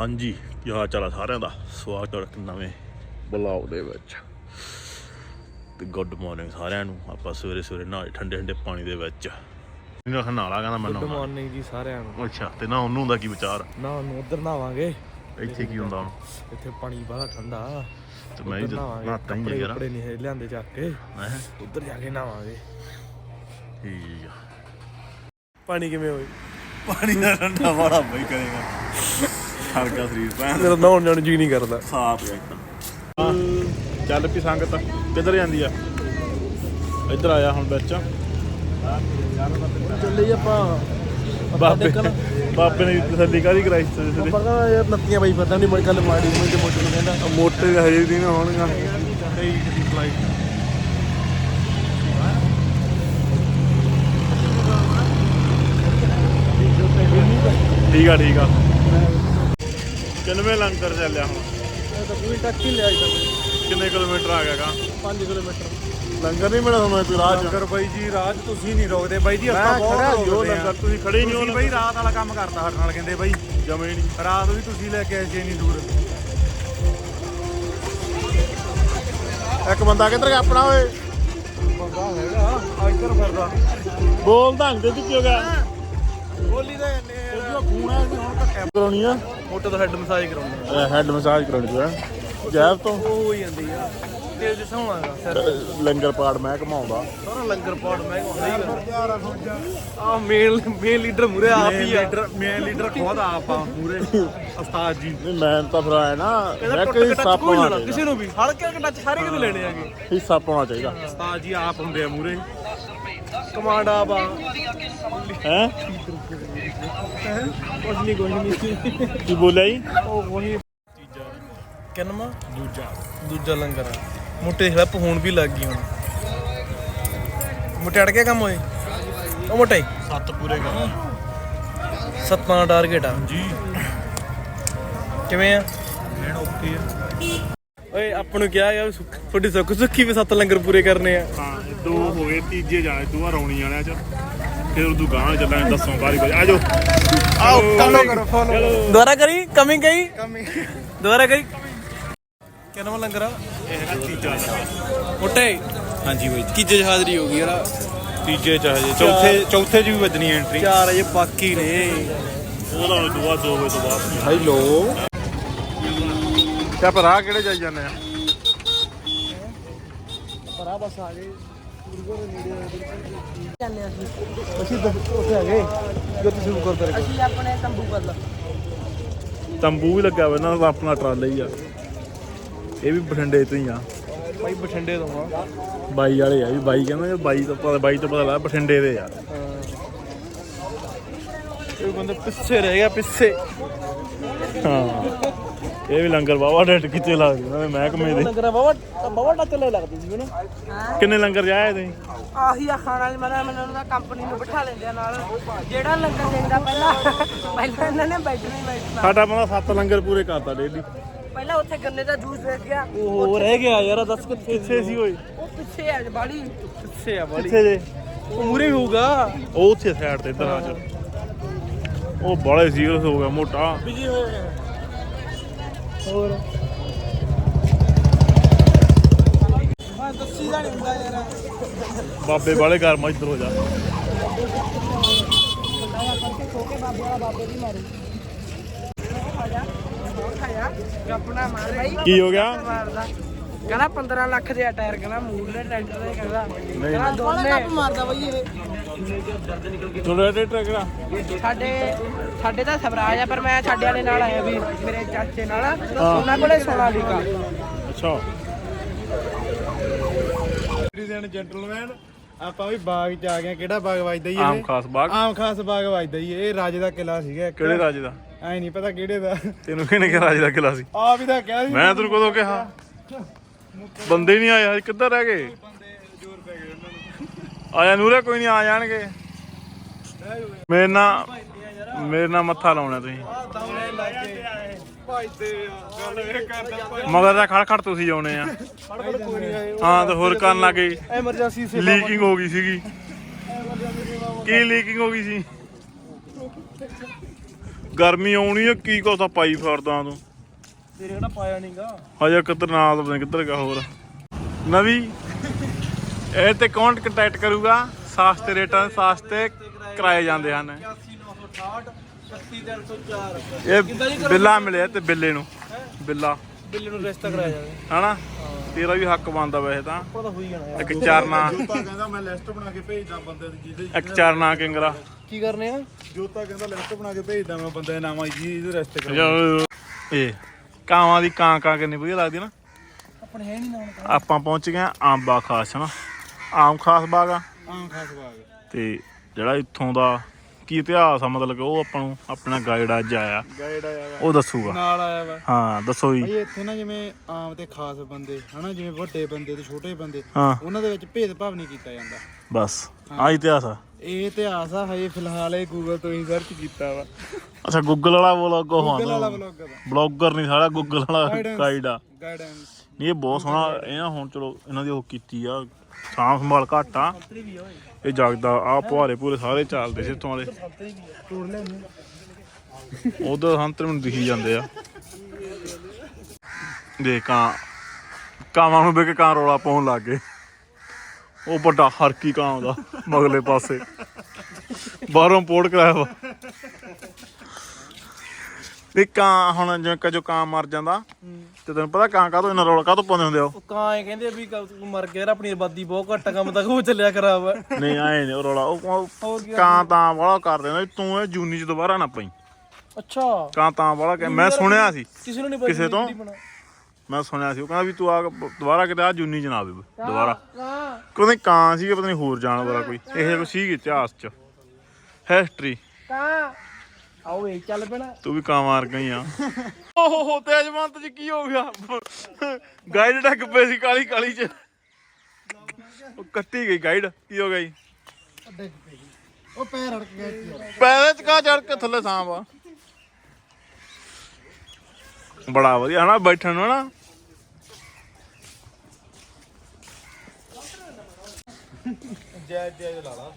ਹਾਂਜੀ ਕੀ ਹਾਲ ਚਾਲ ਆ ਸਾਰਿਆਂ ਦਾ? ਸਵਾਗਤ ਹੈ ਇੱਕ ਨਵੇਂ ਬਲੌਗ ਦੇ ਵਿੱਚ। ਤੇ ਗੁੱਡ ਮਾਰਨਿੰਗ ਸਾਰਿਆਂ ਨੂੰ ਆਪਾਂ ਸਵੇਰੇ ਸਵੇਰੇ ਨਹਾਏ ਠੰਡੇ ਠੰਡੇ ਪਾਣੀ ਦੇ ਵਿੱਚ। ਇਹਨਾਂ ਨਾਲਾ ਕਹਿੰਦਾ ਮੈਂ ਗੁੱਡ ਮਾਰਨਿੰਗ ਜੀ ਸਾਰਿਆਂ ਨੂੰ। ਅੱਛਾ ਤੇ ਨਾ ਉਹਨੂੰ ਦਾ ਕੀ ਵਿਚਾਰ? ਨਾ ਉਹਨੂੰ ਉਧਰ ਨਹਾਵਾਂਗੇ। ਇੱਥੇ ਕੀ ਹੁੰਦਾ ਹੁਣ? ਇੱਥੇ ਪਾਣੀ ਬੜਾ ਠੰਡਾ। ਤੇ ਮੈਂ ਨਹਾਵਾਂਗੇ ਨਹਾਤਾ ਹੀ ਯਾਰ ਕੱਪੜੇ ਨਹੀਂ ਲਿਆਂਦੇ ਚੱਕ ਕੇ। ਹੈਂ? ਉੱਧਰ ਜਾ ਕੇ ਨਹਾਵਾਂਗੇ। ਠੀਕ ਆ। ਪਾਣੀ ਕਿਵੇਂ ਹੋਈ? ਪਾਣੀ ਦਾ ਠੰਡਾ ਵਾਲਾ ਬਈ ਕਰੇਗਾ। ਹਲਕਾ ਸਰੀਰ ਪੈਣ ਮੇਰਾ ਨਹਾਉਣ ਜਾਣ ਨੂੰ ਜੀ ਨਹੀਂ ਕਰਦਾ। ਸਾਫ਼। ਇੱਕਦਮ ਚੱਲ ਪੀ ਸੰਗਤ ਕਿੱਧਰ ਜਾਂਦੀ ਆ? ਇੱਧਰ ਆਇਆ ਹੁਣ ਵਿੱਚ। ਚੱਲੇ ਆਪਾਂ। ਬਾਬੇ ਬਾਬੇ ਨੇ ਤਸੱਲੀ ਕਾਦੀ ਕਰਾਈ ਸੀ ਪਤਾ ਯਾਰ ਨੱਤੀਆਂ ਬਾਈ ਪਤਾ ਨਹੀਂ ਮੈਂ ਕੱਲ ਮਾੜੀ ਮੈਂ ਤੇ ਮੋਟਰ ਨੂੰ ਕਹਿੰਦਾ। ਮੋਟੇ ਦੇ ਹਜੇ ਨਹੀਂ ਹੋਣਗਾ ਕਈ ਕਿਸੀ ਫਲਾਈਟ ਠੀਕ ਆ ਠੀਕ ਆ। ਕਿੰਨਵੇਂ ਲੰਗਰ ਚੱਲਿਆ ਹੁਣ? ਤਾਂ ਪੂਰੀ ਟੱਕੀ ਲਿਆ ਜੀ ਕਿੰਨੇ ਕਿਲੋਮੀਟਰ ਆ ਗਿਆਗਾ 5 ਕਿਲੋਮੀਟਰ। ਲੰਗਰ ਨਹੀਂ ਮਿਲਿਆ ਤੁਹਾਨੂੰ ਇੱਥੇ ਰਾਹ ਚ? ਲੰਗਰ ਬਾਈ ਜੀ ਰਾਤ ਤੁਸੀਂ ਨਹੀਂ ਰੋਕਦੇ। ਬਾਈ ਜੀ ਮੈਂ ਖੜਾ ਬਹੁਤ ਜੋ ਲੰਗਰ ਆ। ਤੁਸੀਂ ਖੜੇ ਹੀ ਨਹੀਂ ਤੁਸੀਂ ਹੋ ਬਾਈ ਰਾਤ ਵਾਲਾ ਕੰਮ ਕਰਦਾ ਹੱਥ ਨਾਲ ਕਹਿੰਦੇ ਬਾਈ। ਜਮੇ ਨਹੀਂ। ਰਾਤ ਵੀ ਤੁਸੀਂ ਲੈ ਕੇ ਆਏ ਸੀ ਇੰਨੀ ਦੂਰ। ਇੱਕ ਬੰਦਾ ਕਿੱਧਰ ਗਿਆ ਆਪਣਾ ਓਏ? ਬੰਦਾ ਹੈਗਾ ਇੱਧਰ ਫਿਰਦਾ। ਬੋਲ ਢੰਗ ਤੇ ਕਿਉਂ ਗਿਆ? ਬੋਲੀ ਦਾ ਹੁਣ ਕਰਾਉਣੀ ਆ? ਮੋਟਰ ਦਾ ਹੈਡ ਮਸਾਜ ਕਰਾਉਣਾ ਹੈਡ ਮਸਾਜ ਕਰਾਉਣੀ ਤੂੰ ਹੈਂ? ਜੈਬ ਤੋਂ? ਉਹ ਹੋ ਜਾਂਦੀ ਆ। ਤੇਲ ਜਿਹਾ ਹੋਣਾਗਾ ਸਿਰ। ਲੰਗਰ ਪਾੜ ਮੈਂ ਘਮਾਉਂਦਾ। ਸਾਰਾ ਲੰਗਰ ਪਾੜ ਮੈਂ ਹੁੰਦਾ ਆ। ਮੇਨ ਮੇਨ ਲੀਡਰ ਮੁਰੇ ਆਪ ਹੀ ਆ। ਲੀਡਰ ਮੇਨ ਲੀਡਰ ਖੁਦ ਆਪ ਆ ਪੂਰੇ ਉਸਤਾਦ ਜੀ। ਨਹੀਂ ਮੈਂ ਤਾਂ ਫਿਰ ਆਇਆ ਨਾ ਮੈਂ ਟੁੱਟ ਕਿ ਕੇ ਹਿੱਸਾ ਟੱਚ ਕੋਈ ਪਾਉਣਾ ਲੈਣਾ ਕਿਸੇ ਨੂੰ ਵੀ। ਹਲਕੇ ਹਲਕੇ ਟੱਚ ਸਾਰੇ ਕਿਤੇ ਲੈਣੇ ਆਗੇ ਹਿੱਸਾ ਪਾਉਣਾ ਚਾਹੀਦਾ। ਉਸਤਾਦ ਜੀ ਆਪ ਹੁੰਦੇ ਆ ਮੂਰੇ ਕਮਾਂਡ ਆ ਹੈ? ਕੁਝ ਨਹੀਂ ਕੁਝ ਨਹੀਂ ਕੀ ਬੋਲਿਆ ਜੀ? ਉਹ ਵਹੀ ਕਿੰਨਵਾ? ਦੂਜਾ। ਦੂਜਾ ਲੰਗਰ ਆ। ਮੋਟੇ ਹਲਪ ਹੋਣ ਵੀ ਲੱਗ ਗਈ ਹੁਣ। ਮੋਟੇ ਅੜ ਕੇ ਕੰਮ ਹੋਏ? ਉਹ ਮੋਟੇ ਸੱਤ ਪੂਰੇ ਕਰ ਸੱਤਾਂ ਟਾਰਗੇਟ ਆ। ਜੀ ਕਿਵੇਂ ਆ? ਲੈਣ ਓਕੇ ਆ। ਓਏ ਆਪਾਂ ਨੂੰ ਕਿਹਾ ਯਾਰ ਸੁੱਖ- ਤੁਹਾਡੀ ਸੁੱਖ ਸੁੱਖੀ ਵੀ ਸੱਤ ਲੰਗਰ ਪੂਰੇ ਕਰਨੇ ਆ। ਹਾਂ ਇਹ ਦੋ ਹੋਏ ਤੀਜੇ ਜਾਣੇ ਦੋ ਰੌਣੀ ਵਾਲਿਆਂ ਚ। ਫਿਰ ਉਦੋਂ ਗਾਂ ਚੱਲਾਂਗੇ ਦੱਸੋ ਬਾਰੀ ਬਾਰੀ। ਆ ਜਾਓ। ਆਓ ਫੋਲੋ ਕਰੋ ਫੋਲੋ ਦੁਬਾਰਾ ਕਰੀ? ਕਮਿੰਗ ਗਈ ਦੁਬਾਰਾ ਕਰੀ ਕਿੰਨਵਾ ਲੰਗਰ ਆ? ਇਹ ਹੈਗਾ ਤੀਜਾ ਮੋਟੇ ਹਾਂਜੀ ਬਾਈ ਚ ਹਾਜ਼ਰੀ ਹੋ ਗਈ ਯਾਰ। ਤੀਜੇ ਚ ਹਜੇ ਚੌਥੇ ਚੌਥੇ ਚ ਵੀ ਵੱਜਣੀ ਐਂਟਰੀ ਚਾਰ ਅਜੇ ਬਾਕੀ ਨੇ। ਉਹਦਾ ਦੁਆ ਦੋ ਵਜੇ ਤੋਂ ਬਾਅਦ। ਹੈਲੋ ਤੇ ਆਪਾਂ ਰਾਹ ਕਿਹੜੇ ਜਾਈ ਜਾਂਦੇ ਆ? ਪਰਾ ਬਸ ਆ ਗਏ। ਅਸੀਂ ਦਸ- ਉੱਥੇ ਆ ਗਏ। ਜੋ ਤੁਸੀਂ ਸ਼ੁਰੂ ਕਰ ਰਹੇ ਅਸੀਂ ਆਪਣੇ ਤੰਬੂ ਵੱਲ। ਤੰਬੂ ਵੀ ਲੱਗਾ ਹੋਇਆ ਇਹਨਾਂ ਦਾ ਆਪਣਾ ਟਰਾਲਾ ਹੀ ਆ। ਇਹ ਵੀ ਬਠਿੰਡੇ ਤੋਂ ਹੀ ਆ। ਭਾਈ ਬਠਿੰਡੇ ਤੋਂ ਆ। ਬਾਈ ਵਾਲੇ ਆ ਵੀ ਬਾਈ ਕਹਿੰਦੇ ਬਾਈ ਤੋਂ ਪਤਾ ਬਾਈ ਤੋਂ ਪਤਾ ਲੱਗਾ ਬਠਿੰਡੇ ਦੇ ਆ। ਇਹ ਬੰਦੇ ਪਿੱਛੇ ਰਹਿ ਗਿਆ ਪਿੱਛੇ। ਹਾਂ। ਇਹ ਵੀ ਲੰਗਰ ਬਾਵਾ ਡੇਟ ਕਿਤੇ ਲੱਗਦੇ ਦੇ ਮਹਿਕਮੇ ਦੇ। ਲੰਗਰ ਬਾਬਾ ਬਾਬਾ ਟੱਚ ਲੈ ਲੱਗਦੀ ਸੀ ਨਾ ਕਿੰਨੇ ਲੰਗਰ ਜਾਏ ਤੁਸੀਂ? ਆਹੀ ਆ ਖਾਣ ਵਾਲੇ ਮਨਾ ਮੈਨੂੰ ਉਹਨਾਂ ਕੰਪਨੀ ਨੂੰ ਬਿਠਾ ਲੈਂਦੇ ਆ ਨਾਲ। ਜਿਹੜਾ ਲੰਗਰ ਦੇਂਦਾ ਪਹਿਲਾਂ ਪਹਿਲਾਂ ਇਹਨਾਂ ਨੇ ਬੈਠ ਨਹੀਂ ਬੈਠਣਾ। ਸਾਡਾ ਬੰਦਾ ਸੱਤ ਲੰਗਰ ਪੂਰੇ ਕਰਤਾ ਡੇਲੀ ਪਹਿਲਾਂ ਉੱਥੇ ਗੰਨੇ ਦਾ ਜੂਸ ਵੇਚ ਗਿਆ। ਉਹ ਰਹਿ ਗਿਆ ਯਾਰ ਦੱਸ ਕਿੱਥੇ ਕਿੱਥੇ ਸੀ ਓਏ? ਉਹ ਪਿੱਛੇ ਆ ਬਾੜੀ ਪਿੱਛੇ ਆ ਬਾਲੀ। ਕਿੱਥੇ ਜੇ? ਉਹ ਮੂਰੇ ਹੋਊਗਾ। ਉਹ ਉੱਥੇ ਸਾਈਡ ਤੇ ਇਧਰ ਆ ਚ ਉਹ ਬੜੇ ਸੀਰੀਅਸ ਹੋ ਗਿਆ ਮੋਟਾ। ਬਿਜ਼ੀ ਨੇ ਹੋਰ? ਮੈਂ ਦੱਸੀ ਦਾ ਨਹੀਂ ਹੁੰਦਾ ਯਾਰ। ਬਾਬੇ ਵਾਲੇ ਘਰ ਮਾ ਇੱਧਰ ਹੋ ਜਾ। ਖਾਇਆ। ਗੱਪਣਾ ਮਾਰ। ਭਾਈ ਕੀ ਹੋ ਗਿਆ? ਮਾਰਦਾ ਕਹਿੰਦਾ 15 ਲੱਖ ਦੇ ਆ ਟਾਇਰ ਕਹਿੰਦਾ ਮੂਰਲੇ ਟਰੈਕਟਰ ਦੇ ਕਹਿੰਦਾ ਨਹੀਂ। ਕਹਿੰਦਾ ਦੋਨੇ। ਮਾਰਦਾ ਬਈ ਇਹ। ਥੋੜਾ ਜਿਹਾ ਟਰੈਕਟਰ ਸਾਡੇ ਸਾਡੇ ਤਾਂ ਸਵਰਾਜ ਆ ਪਰ ਮੈਂ ਸਾਡੇ ਵਾਲੇ ਨਾਲ ਆਇਆ ਵੀ ਮੇਰੇ ਚਾਚੇ ਨਾਲ ਉਹਨਾਂ ਕੋਲੇ ਸੋਨਾਲੀਕਾ ਅੱਛਾ। ਲੇਡੀਜ਼ ਐਂਡ ਜੈਂਟਲਮੈਨ ਆਪਾਂ ਵੀ ਬਾਗ ਚ ਆ ਗਏ ਕਿਹੜਾ ਬਾਗ ਵੱਜਦਾ ਆਮ ਇਹ? ਖਾਸ ਬਾਗ। ਆਮ ਖਾਸ ਬਾਗ ਵੱਜਦਾ ਜੀ ਇਹ। ਰਾਜੇ ਦਾ ਕਿਲਾ ਸੀਗਾ ਇੱਕ। ਕਿਹੜੇ ਰਾਜੇ ਦਾ? ਐ ਨਹੀਂ ਪਤਾ ਕਿਹੜੇ ਦਾ। ਤੈਨੂੰ ਕਿਹਨੇ ਕਿਹਾ ਰਾਜੇ ਦਾ ਕਿਲਾ ਸੀ? ਆ ਵੀ ਤਾਂ ਕਿਹਾ ਸੀ ਮੈਂ ਤੈਨੂੰ ਕਦੋਂ ਕਿਹਾ? ਬੰਦੇ ਨਹੀਂ ਆਏ ਹਜੇ ਕਿੱਧਰ ਰਹਿ ਗਏ? ਆਇਆ ਨੂਰੇ ਕੋਈ ਨਹੀਂ ਆ ਜਾਣਗੇ। ਮੇਰੇ ਨਾਲ ਮੇਰੇ ਨਾਲ ਮੱਥਾ ਲਾਉਣਾ ਤੁਸੀਂ। ਮਗਰ ਦਾ ਖੜ ਖੜ ਤੁਸੀਂ ਆਉਣੇ ਆ। ਹਾਂ ਤੇ ਹੋਰ ਕਰਨ ਲੱਗੇ ਐਮਰਜੈਂਸੀ ਸੇ ਲੀਕਿੰਗ ਹੋ ਗਈ ਸੀਗੀ। ਕੀ ਲੀਕਿੰਗ ਹੋ ਗਈ ਸੀ? ਗਰਮੀ ਆਉਣੀ ਆ ਕੀ ਕੋਸਾ ਪਾਈ ਫਿਰਦਾ ਤੂੰ? ਤੇਰੇ ਕਿਹੜਾ ਪਾਇਆ ਨਹੀਂਗਾ ਹਜੇ ਕਿੱਧਰ ਨਾਲ ਪਤਾ ਨੀ ਕਿੱਧਰ ਗਿਆ ਹੋਰ। ਨਵੀਂ ਇਹ ਤੇ ਕੌਣ ਕੰਟੈਕਟ ਕਰੂਗਾ? ਸਸਤੇ ਰੇਟਾਂ ਤੇ ਸਸਤੇ ਕਰਾਏ ਜਾਂਦੇ ਹਨ। 89968 36304 ਇਹ ਬਿੱਲਾ ਮਿਲਿਆ ਤੇ ਬਿੱਲੇ ਨੂੰ। ਬਿੱਲਾ। ਬਿੱਲੇ ਨੂੰ ਰਿਸ਼ਤਾ ਕਰਾਇਆ ਜਾਵੇ। ਹਨਾ? ਤੇਰਾ ਵੀ ਹੱਕ ਬਣਦਾ ਵੈਸੇ ਤਾਂ। ਪਤਾ ਹੋਈ ਜਾਣਾ ਯਾਰ। ਇੱਕ ਚਰਨਾ ਜੋਤਾ ਕਹਿੰਦਾ ਮੈਂ ਲਿਸਟ ਬਣਾ ਕੇ ਭੇਜਦਾ ਬੰਦੇ ਦੀ ਜਿਹਦੇ ਇੱਕ ਚਰਨਾ ਕਿੰਗਰਾ। ਕੀ ਕਰਨੇ ਆ? ਜੋਤਾ ਕਹਿੰਦਾ ਲਿਸਟ ਬਣਾ ਕੇ ਭੇਜਦਾ ਮੈਂ ਬੰਦੇ ਦੇ ਨਾਮ ਜੀ ਇਹਦੇ ਰੈਸਟ ਕਰਾ ਇਹ। ਕਾਵਾਂ ਦੀ ਕਾਂ ਕਾਂ ਕਿੰਨੀ ਵਧੀਆ ਲੱਗਦੀ ਨਾ। ਆਪਣੇ ਹੈ ਨਹੀਂ ਨਾ ਹੁਣ ਆਪਾਂ ਪਹੁੰਚ ਗਏ ਆਂ ਆਂਬਾ ਖਾਸ ਹਨਾ। ਆਮ ਖਾਸ ਬਾਗ ਆ। ਆਮ ਖਾਸ ਬਾਗ। ਤੇ ਜਿਹੜਾ ਇੱਥੋਂ ਦਾ ਕੀ ਇਤਿਹਾਸ ਆ ਮਤਲਬ ਕਿ ਉਹ ਆਪਾਂ ਨੂੰ ਆਪਣਾ ਗਾਈਡ ਅੱਜ ਆਇਆ। ਗਾਈਡ ਆਇਆ ਵਾ। ਉਹ ਦੱਸੂਗਾ। ਨਾਲ ਆਇਆ ਵਾ। ਹਾਂ ਦੱਸੋ ਜੀ। ਭਾਈ ਇੱਥੇ ਨਾ ਜਿਵੇਂ ਆਮ ਤੇ ਖਾਸ ਬੰਦੇ ਹਨਾ ਜਿਵੇਂ ਵੱਡੇ ਬੰਦੇ ਤੇ ਛੋਟੇ ਬੰਦੇ ਹਾਂ। ਉਹਨਾਂ ਦੇ ਵਿੱਚ ਭੇਦਭਾਵ ਨਹੀਂ ਕੀਤਾ ਜਾਂਦਾ। ਬਸ ਆ ਇਤਿਹਾਸ ਆ। ਇਹ ਇਤਿਹਾਸ ਆ ਹਜੇ ਫਿਲਹਾਲ ਇਹ ਗੂਗਲ ਤੋਂ ਹੀ ਸਰਚ ਕੀਤਾ ਵਾ। ਅੱਛਾ ਗੂਗਲ ਵਾਲਾ ਬਲੌਗ ਗੂਗਲ ਵਾਲਾ ਬਲੌਗ ਬਲੌਗਰ ਨਹੀਂ ਸਾਰਾ ਗੂਗਲ ਵਾਲਾ. ਗਾਈਡ ਆ। ਗਾਈਡੈਂਸ ਨਹੀਂ ਇਹ ਬਹੁਤ ਸੋਹਣਾ ਇਹ ਨਾ ਹੁਣ ਚਲੋ ਇਹਨਾਂ ਦੀ ਉਹ ਕੀਤੀ ਆ ਸਾਂਭ ਸੰਭਾਲ ਘੱਟ ਆ। ਇਹ ਜਗਦਾ ਆ ਪੁਹਾਰੇ ਪੂਰੇ ਸਾਰੇ ਚੱਲਦੇ ਸੀ ਇੱਥੋਂ ਵਾਲੇ। ਤੋੜ ਉਧਰ ਸੰਤਰੇ ਮੈਨੂੰ ਦਿਖੀ ਜਾਂਦੇ ਆ। ਦੇ ਕਾਂ ਕਾਵਾਂ ਨੂੰ ਵੇਖ ਕੇ ਕਾਂ ਰੋਲਾ ਪਾਉਣ ਲੱਗ ਗਏ। ਉਹ ਵੱਡਾ ਹਰਕੀ ਕਾਂ ਉਹਦਾ ਮਗਲੇ ਪਾਸੇ। ਬਾਹਰੋਂ ਪੋਰਟ ਕਰਾਇਆ ਵਾ। ਵੀ ਕਾਂ ਹੁਣ ਜਿਵੇਂ ਕਿ ਜੋ ਕਾਂ ਮਰ ਜਾਂਦਾ ਤੇ ਤੈਨੂੰ ਪਤਾ ਕਾਂ ਕਾਹਤੋਂ ਇਹਨਾਂ ਰੋਲਾ ਕਾਹਤੋਂ ਪਾਉਂਦੇ ਹੁੰਦੇ ਆ ਉਹ? ਉਹ ਕਾਂ ਇਹ ਕਹਿੰਦੇ ਆ ਵੀ ਕ- ਤੂੰ ਮਰ ਗਿਆ ਯਾਰ, ਆਪਣੀ ਆਬਾਦੀ ਬਹੁਤ ਘੱਟ ਆ, ਕੰਮ ਤੱਕ ਉਹ ਚੱਲਿਆ ਖਰਾਬ ਆ। ਨਹੀਂ ਆਏ ਨੇ ਉਹ ਰੋਲਾ ਉਹ ਹੋਰ ਕੀ ਕਾਂ ਤਾਂ ਵਾਲਾ ਕਰ ਦੇਣਾ ਵੀ ਤੂੰ ਇਹ ਜੂਨੀ ਚ ਦੁਬਾਰਾ ਨਾ ਪਈ। ਅੱਛਾ। ਕਾਂ ਤਾਂ ਵਾਲਾ ਮੈਂ ਸੁਣਿਆ ਸੀ ਕਿਸੇ ਨੂੰ ਨਹੀਂ ਪਤਾ ਕਿਸੇ ਤੋਂ? ਮੈਂ ਸੁਣਿਆ ਸੀ ਉਹ ਕਹਿੰਦਾ ਵੀ ਤੂੰ ਆ ਦੁਬਾਰਾ ਕਿਤੇ ਆ ਜੂਨੀ ਆਵੇ ਦੁਬਾਰਾ। ਕਾਂ ਕਹਿੰਦੇ ਕਾਂ ਸੀ ਪਤਾ ਨਹੀਂ ਹੋਰ ਜਾਨਵਰ ਕੋਈ ਇਹ ਜਿਹਾ ਕੋਈ ਸੀ ਇਤਿਹਾਸ ਚ। ਹਿਸਟਰੀ ਕਾਂ। ਆਓ ਇਹ ਚੱਲ ਪੈਣਾ। ਤੂੰ ਵੀ ਕਾਂ ਮਾਰ ਗਈ ਆ। ਓਹੋ ਤੇਜਵੰਤ ਜੀ ਕੀ ਹੋ ਗਿਆ? ਗਾਈਡ ਡੱਕ ਪਏ ਸੀ ਕਾਲੀ ਕਾਲੀ ਚ। ਉਹ ਕੱਟੀ ਗਈ ਗਾਈਡ ਕੀ ਹੋ ਜੀ? ਉਹ ਪੈਰ ਅੜਕ ਗਿਆ। ਪੈਰਾਂ ਚ ਕਾ ਚੜ ਕੇ ਥੱਲੇ ਸਾਂਭ ਆ? ਬੜਾ ਵਧੀਆ ਹਨਾ ਬੈਠਣ ਨੂੰ ਨਾ ਜੈ ਜੈ ਲਾ ਲਾ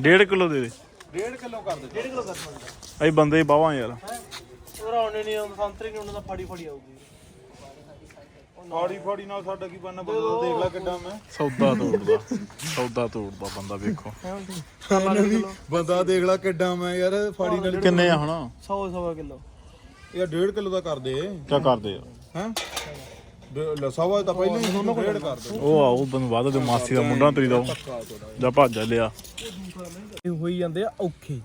ਡੇਢ ਕਿਲੋ ਦੇ ਦੇ। 1.5 ਕਿਲੋ ਕਰ ਦੇ। 1.5 ਕਿਲੋ ਕਰ ਸਕਦਾ ਅਸੀਂ ਬੰਦੇ ਹੀ ਬਾਵਾਂ ਯਾਰ। ਉਹ ਰੌਣੇ ਨਹੀਂ ਆਉਂਦਾ ਸੰਤਰੇ ਨਹੀਂ ਉਹਨਾਂ ਦਾ ਫਾੜੀ ਫਾੜੀ ਆਊਗੀ। ਫਾੜੀ ਫਾੜੀ ਨਾਲ ਸਾਡਾ ਕੀ ਬਣਨਾ ਬੰਦਾ ਦੇਖ ਲੈ ਕਿੱਡਾ ਮੈਂ। ਸੌਦਾ ਤੋੜਦਾ ਸੌਦਾ ਤੋੜਦਾ ਬੰਦਾ ਵੇਖੋ। ਬੰਦਾ ਦੇਖ ਲੈ ਕਿੱਡਾ ਮੈਂ ਯਾਰ ਫਾੜੀ ਨਾਲ ਕਿੰਨੇ ਆ ਹੁਣ? 100 100 ਕਿਲੋ। ਯਾਰ 1.5 ਕਿਲੋ ਦਾ ਕਰ ਦੇ। ਕੀ ਕਰਦੇ ਆ ਹੈ? ਲਸਾਵਾ ਤਾਂ ਪਹਿਲਾਂ ਹੀ ਤੁਹਾਨੂੰ ਡੇਢ ਕਰ ਦੇ ਉਹ ਆ ਉਹ ਬੰਦ ਵਾਦਾ ਦੇ ਮਾਸੀ ਦਾ ਮੁੰਡਾ ਤੇਰੀ ਦਾ। ਜਾ ਭੱਜ ਲਿਆ ਇਹ ਹੋਈ ਜਾਂਦੇ ਆ ਔਖੇ।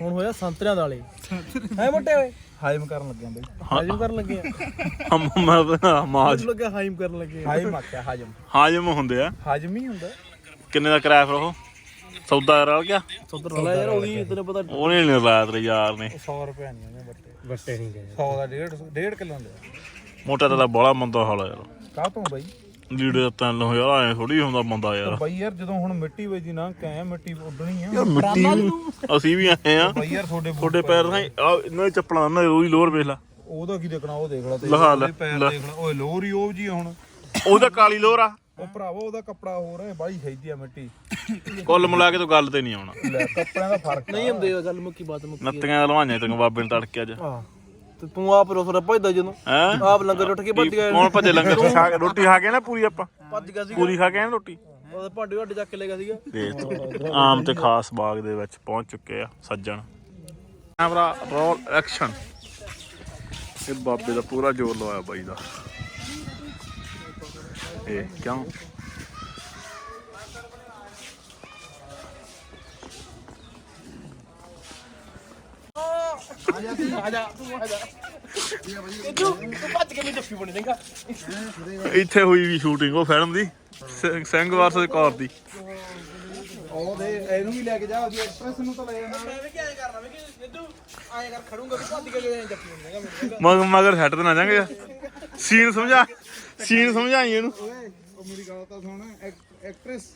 ਹੁਣ ਹੋਇਆ ਸੰਤਰਿਆਂ ਵਾਲੇ। ਹੈ ਮੋਟੇ ਓਏ? ਹਾਈਮ ਕਰਨ ਲੱਗਿਆ ਬਈ ਹਾਜਮ ਕਰਨ ਲੱਗੇ ਆ। ਹਮ ਮੈਂ ਮਾਜ ਲੱਗਾ ਹਾਈਮ ਕਰਨ ਲੱਗੇ ਆ। ਹਾਈਮ ਆਖਿਆ ਹਾਜਮ। ਹਾਜਮ ਹੁੰਦੇ ਆ। ਹਾਜਮ ਹੀ ਹੁੰਦਾ। ਕਿੰਨੇ ਦਾ ਕਿਰਾਇਆ ਫਿਰ ਉਹ? ਸੌਦਾ ਰਲ ਗਿਆ ਸੁਧਰ ਵਾਲਾ ਯਾਰ ਉਹਦੀ ਤੈਨੂੰ ਪਤਾ ਉਹਨੇ ਨਹੀਂ ਲਾਇਆ ਤੇਰੇ ਯਾਰ ਨੇ। 100 ਰੁਪਏ ਨਹੀਂ ਉਹਨੇ ਬੱਟੇ ਬੱਟੇ ਨਹੀਂ ਗਏ। 100 ਦਾ 1.5 1.5 ਕਿਲੋ ਦਾ ਮੋਟਾ ਤਾਂ ਬੜਾ ਮੰਦਾ ਹਾਲ ਆ ਯਾਰ। ਕਾਹ ਤੋਂ ਬਈ? ਲੀੜੇ ਤਾਂ ਲੋ ਯਾਰ ਐ ਥੋੜੀ ਹੁੰਦਾ ਬੰਦਾ ਯਾਰ। ਬਈ ਯਾਰ ਜਦੋਂ ਹੁਣ ਮਿੱਟੀ ਵੱਜੀ ਨਾ ਕਹੇ ਮਿੱਟੀ ਉੱਡਣੀ ਆ? ਯਾਰ ਮਿੱਟੀ ਅਸੀਂ ਵੀ ਆਏ ਆ। ਬਈ ਯਾਰ ਤੁਹਾਡੇ ਤੁਹਾਡੇ ਪੈਰ ਨਾਲ ਆ। ਇਹਨਾਂ ਦੀ ਚੱਪਲਾਂ ਨਾ ਉਹੀ ਲੋਰ ਵੇਖ ਲਾ। ਉਹਦਾ ਕੀ ਦੇਖਣਾ ਉਹ ਦੇਖ ਲੈ ਤੇ ਲਹਾ ਲੈ, ਉਹਦੇ ਪੈਰ ਲੈ। ਦੇਖ ਲੈ। ਓਏ ਲੋਰ ਹੀ ਉਹ ਜੀ ਆ ਹੁਣ। ਉਹਦਾ ਕਾਲੀ ਲੋਰ ਆ। ਉਹ ਭਰਾਵਾ ਉਹਦਾ ਕੱਪੜਾ ਹੋਰ ਹੈ ਬਾਈ ਖਾਈਦੀ ਆ ਮਿੱਟੀ। ਕੁੱਲ ਮਿਲਾ ਕੇ ਤੂੰ ਗੱਲ ਤੇ ਨਹੀਂ ਆਉਣਾ। ਲੈ ਕੱਪੜਿਆਂ ਦਾ ਫ਼ਰਕ ਨਹੀਂ ਹੁੰਦੇ ਗੱਲ ਮੁੱਕੀ ਬਾਤ ਮੁੱਕੀ ਨੱਤੀਆਂ ਲਵਾਈਆਂ ਤੈਨੂੰ ਬਾਬੇ ਨੇ ਤੜਕੇ ਅੱਜ। ਹਾਂ ਤੇ ਤੂੰ ਆਪ ਰੋਸ ਭੱਜਦਾ ਜਦੋਂ। ਹੈ? ਆਪ ਲੰਗਰ ਉੱਠ ਕੇ ਭੱਜ ਗਿਆ। ਕੌਣ ਭੱਜੇ ਲੰਗਰ? ਤੋਂ ਖਾ ਕੇ ਰੋਟੀ ਖਾ ਕੇ ਨਾ ਪੂਰੀ ਆਪਾਂ? ਭੱਜ ਗਿਆ ਸੀ ਪੂਰੀ ਖਾ ਕੇ ਆਏ ਨਾ ਰੋਟੀ? ਉਹਦਾ ਭਾਂਡੇ ਭਾਂਡੇ ਚੱਕ ਕੇ ਲੈ ਗਿਆ ਸੀਗਾ। ਦੇਖ ਤੂੰ। ਆਮ ਤੇ ਖਾਸ ਬਾਗ ਦੇ ਵਿੱਚ ਪਹੁੰਚ ਚੁੱਕੇ ਆ ਸੱਜਣ। ਕੈਮਰਾ ਰੋਲ ਐਕਸ਼ਨ ਇਹ ਬਾਬੇ ਦਾ ਪੂਰਾ ਜ਼ੋਰ ਲਵਾਇਆ ਬਾਈ ਦਾ। ਇਹ ਕਿਉਂ? ਆ ਜਾ ਤੂੰ ਆ ਜਾ ਇਹ ਤੂੰ ਤੂੰ ਭੱਜ ਕੇ ਮੈਨੂੰ ਜੱਫੀ ਬਣੀ ਦੇਂਗਾ ਇੱਥੇ ਹੋਈ ਵੀ ਸ਼ੂਟਿੰਗ ਉਹ ਫਿਲਮ ਦੀ ਸਿੰਘ- ਸਿੰਘ ਵਾਰਸ ਕੌਰ ਦੀ ਉਹ ਦੇ। ਇਹਨੂੰ ਵੀ ਲੈ ਕੇ ਜਾ ਉਹਦੀ ਐਕਸਪ੍ਰੈਸ ਨੂੰ ਤਾਂ ਲੈ ਜਾਣਾ ਮੈਂ ਵੀ ਕੀ ਐਂ ਕਰਨਾ ਮੈਂ ਕਿ ਜਿੱਦੂ ਐਂ ਕਰ ਖੜੂੰਗਾ ਵੀ ਭੱਜ ਕੇ ਜੇ ਜੱਫੀ ਬਣੀ ਦੇਂਗਾ ਮੈਨੂੰ ਮਗਰ ਮਗਰ ਸੈੱਟ ਤੇ ਨਾ ਜਾਂਗੇ ਸੀਨ ਸਮਝਾ ਸੀਨ ਸਮਝਾਈ ਇਹਨੂੰ। ਓਏ ਉਹ ਮੇਰੀ ਗੱਲ ਤਾਂ ਸੁਣ ਐਕਟ੍ਰੈਸ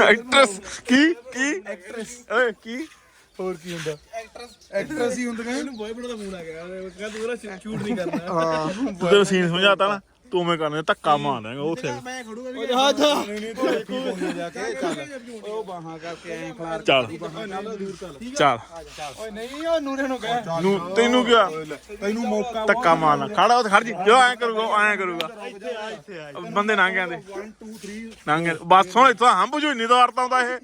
ਐਕਟਰਸ ਕੀ ਕੀ? ਐਕਟ੍ਰੈਸ ਓਏ ਕੀ? ਹੋਰ ਕੀ ਹੁੰਦਾ? ਐਕਟ੍ਰੈਸ ਹੀ ਹੁੰਦੀਆਂ। ਇਹਨੂੰ ਬੋਏ ਬੜਾ ਦਾ ਫੋਨ ਆ ਗਿਆ। ਕਹਿੰਦਾ ਤੂੰ ਇਹਦਾ ਸ਼ੂਟ ਨਹੀਂ ਕਰਨਾ। ਤੂੰ ਤੈਨੂੰ ਸੀਨ ਸਮਝਾਤਾ ਨਾ ਤੂੰ ਮੈਂ ਕਰਨੇ ਧੱਕਾ ਮਾਰ ਦੇਗਾ ਉਥੇ। ਮੈਂ ਖੜੂਗਾ ਵੀ ਹਾਂ ਜਾ ਨਹੀਂ ਨਹੀਂ ਤੂੰ ਕੇ ਚੱਲ। ਉਹ ਬਾਹਾਂ ਕਰਕੇ ਐਂ ਖਲਾਰ ਚੱਲ। ਚੱਲ। ਓਏ ਨਹੀਂ ਉਹ ਨੂਰੇ ਨੂੰ ਕਹਿ। ਨੂੰ ਤੈਨੂੰ ਕਿਹਾ ਤੈਨੂੰ ਮੌਕਾ ਧੱਕਾ ਮਾਰਨਾ। ਖੜਾ ਉੱਥੇ ਖੜ ਜੀ। ਜੋ ਐਂ ਕਰੂਗਾ ਉਹ ਐਂ ਕਰੂਗਾ। ਬੰਦੇ ਲੰਘ ਜਾਂਦੇ। 1 2 3 ਲੰਘ ਜਾਂਦੇ। ਬਸ ਹੁਣ ਇੱਥੋਂ ਹੰਬ ਜੋ ਇੰਨੀ ਦਵਾਰ ਤਾਂ ਆਉਂਦਾ ਇਹ।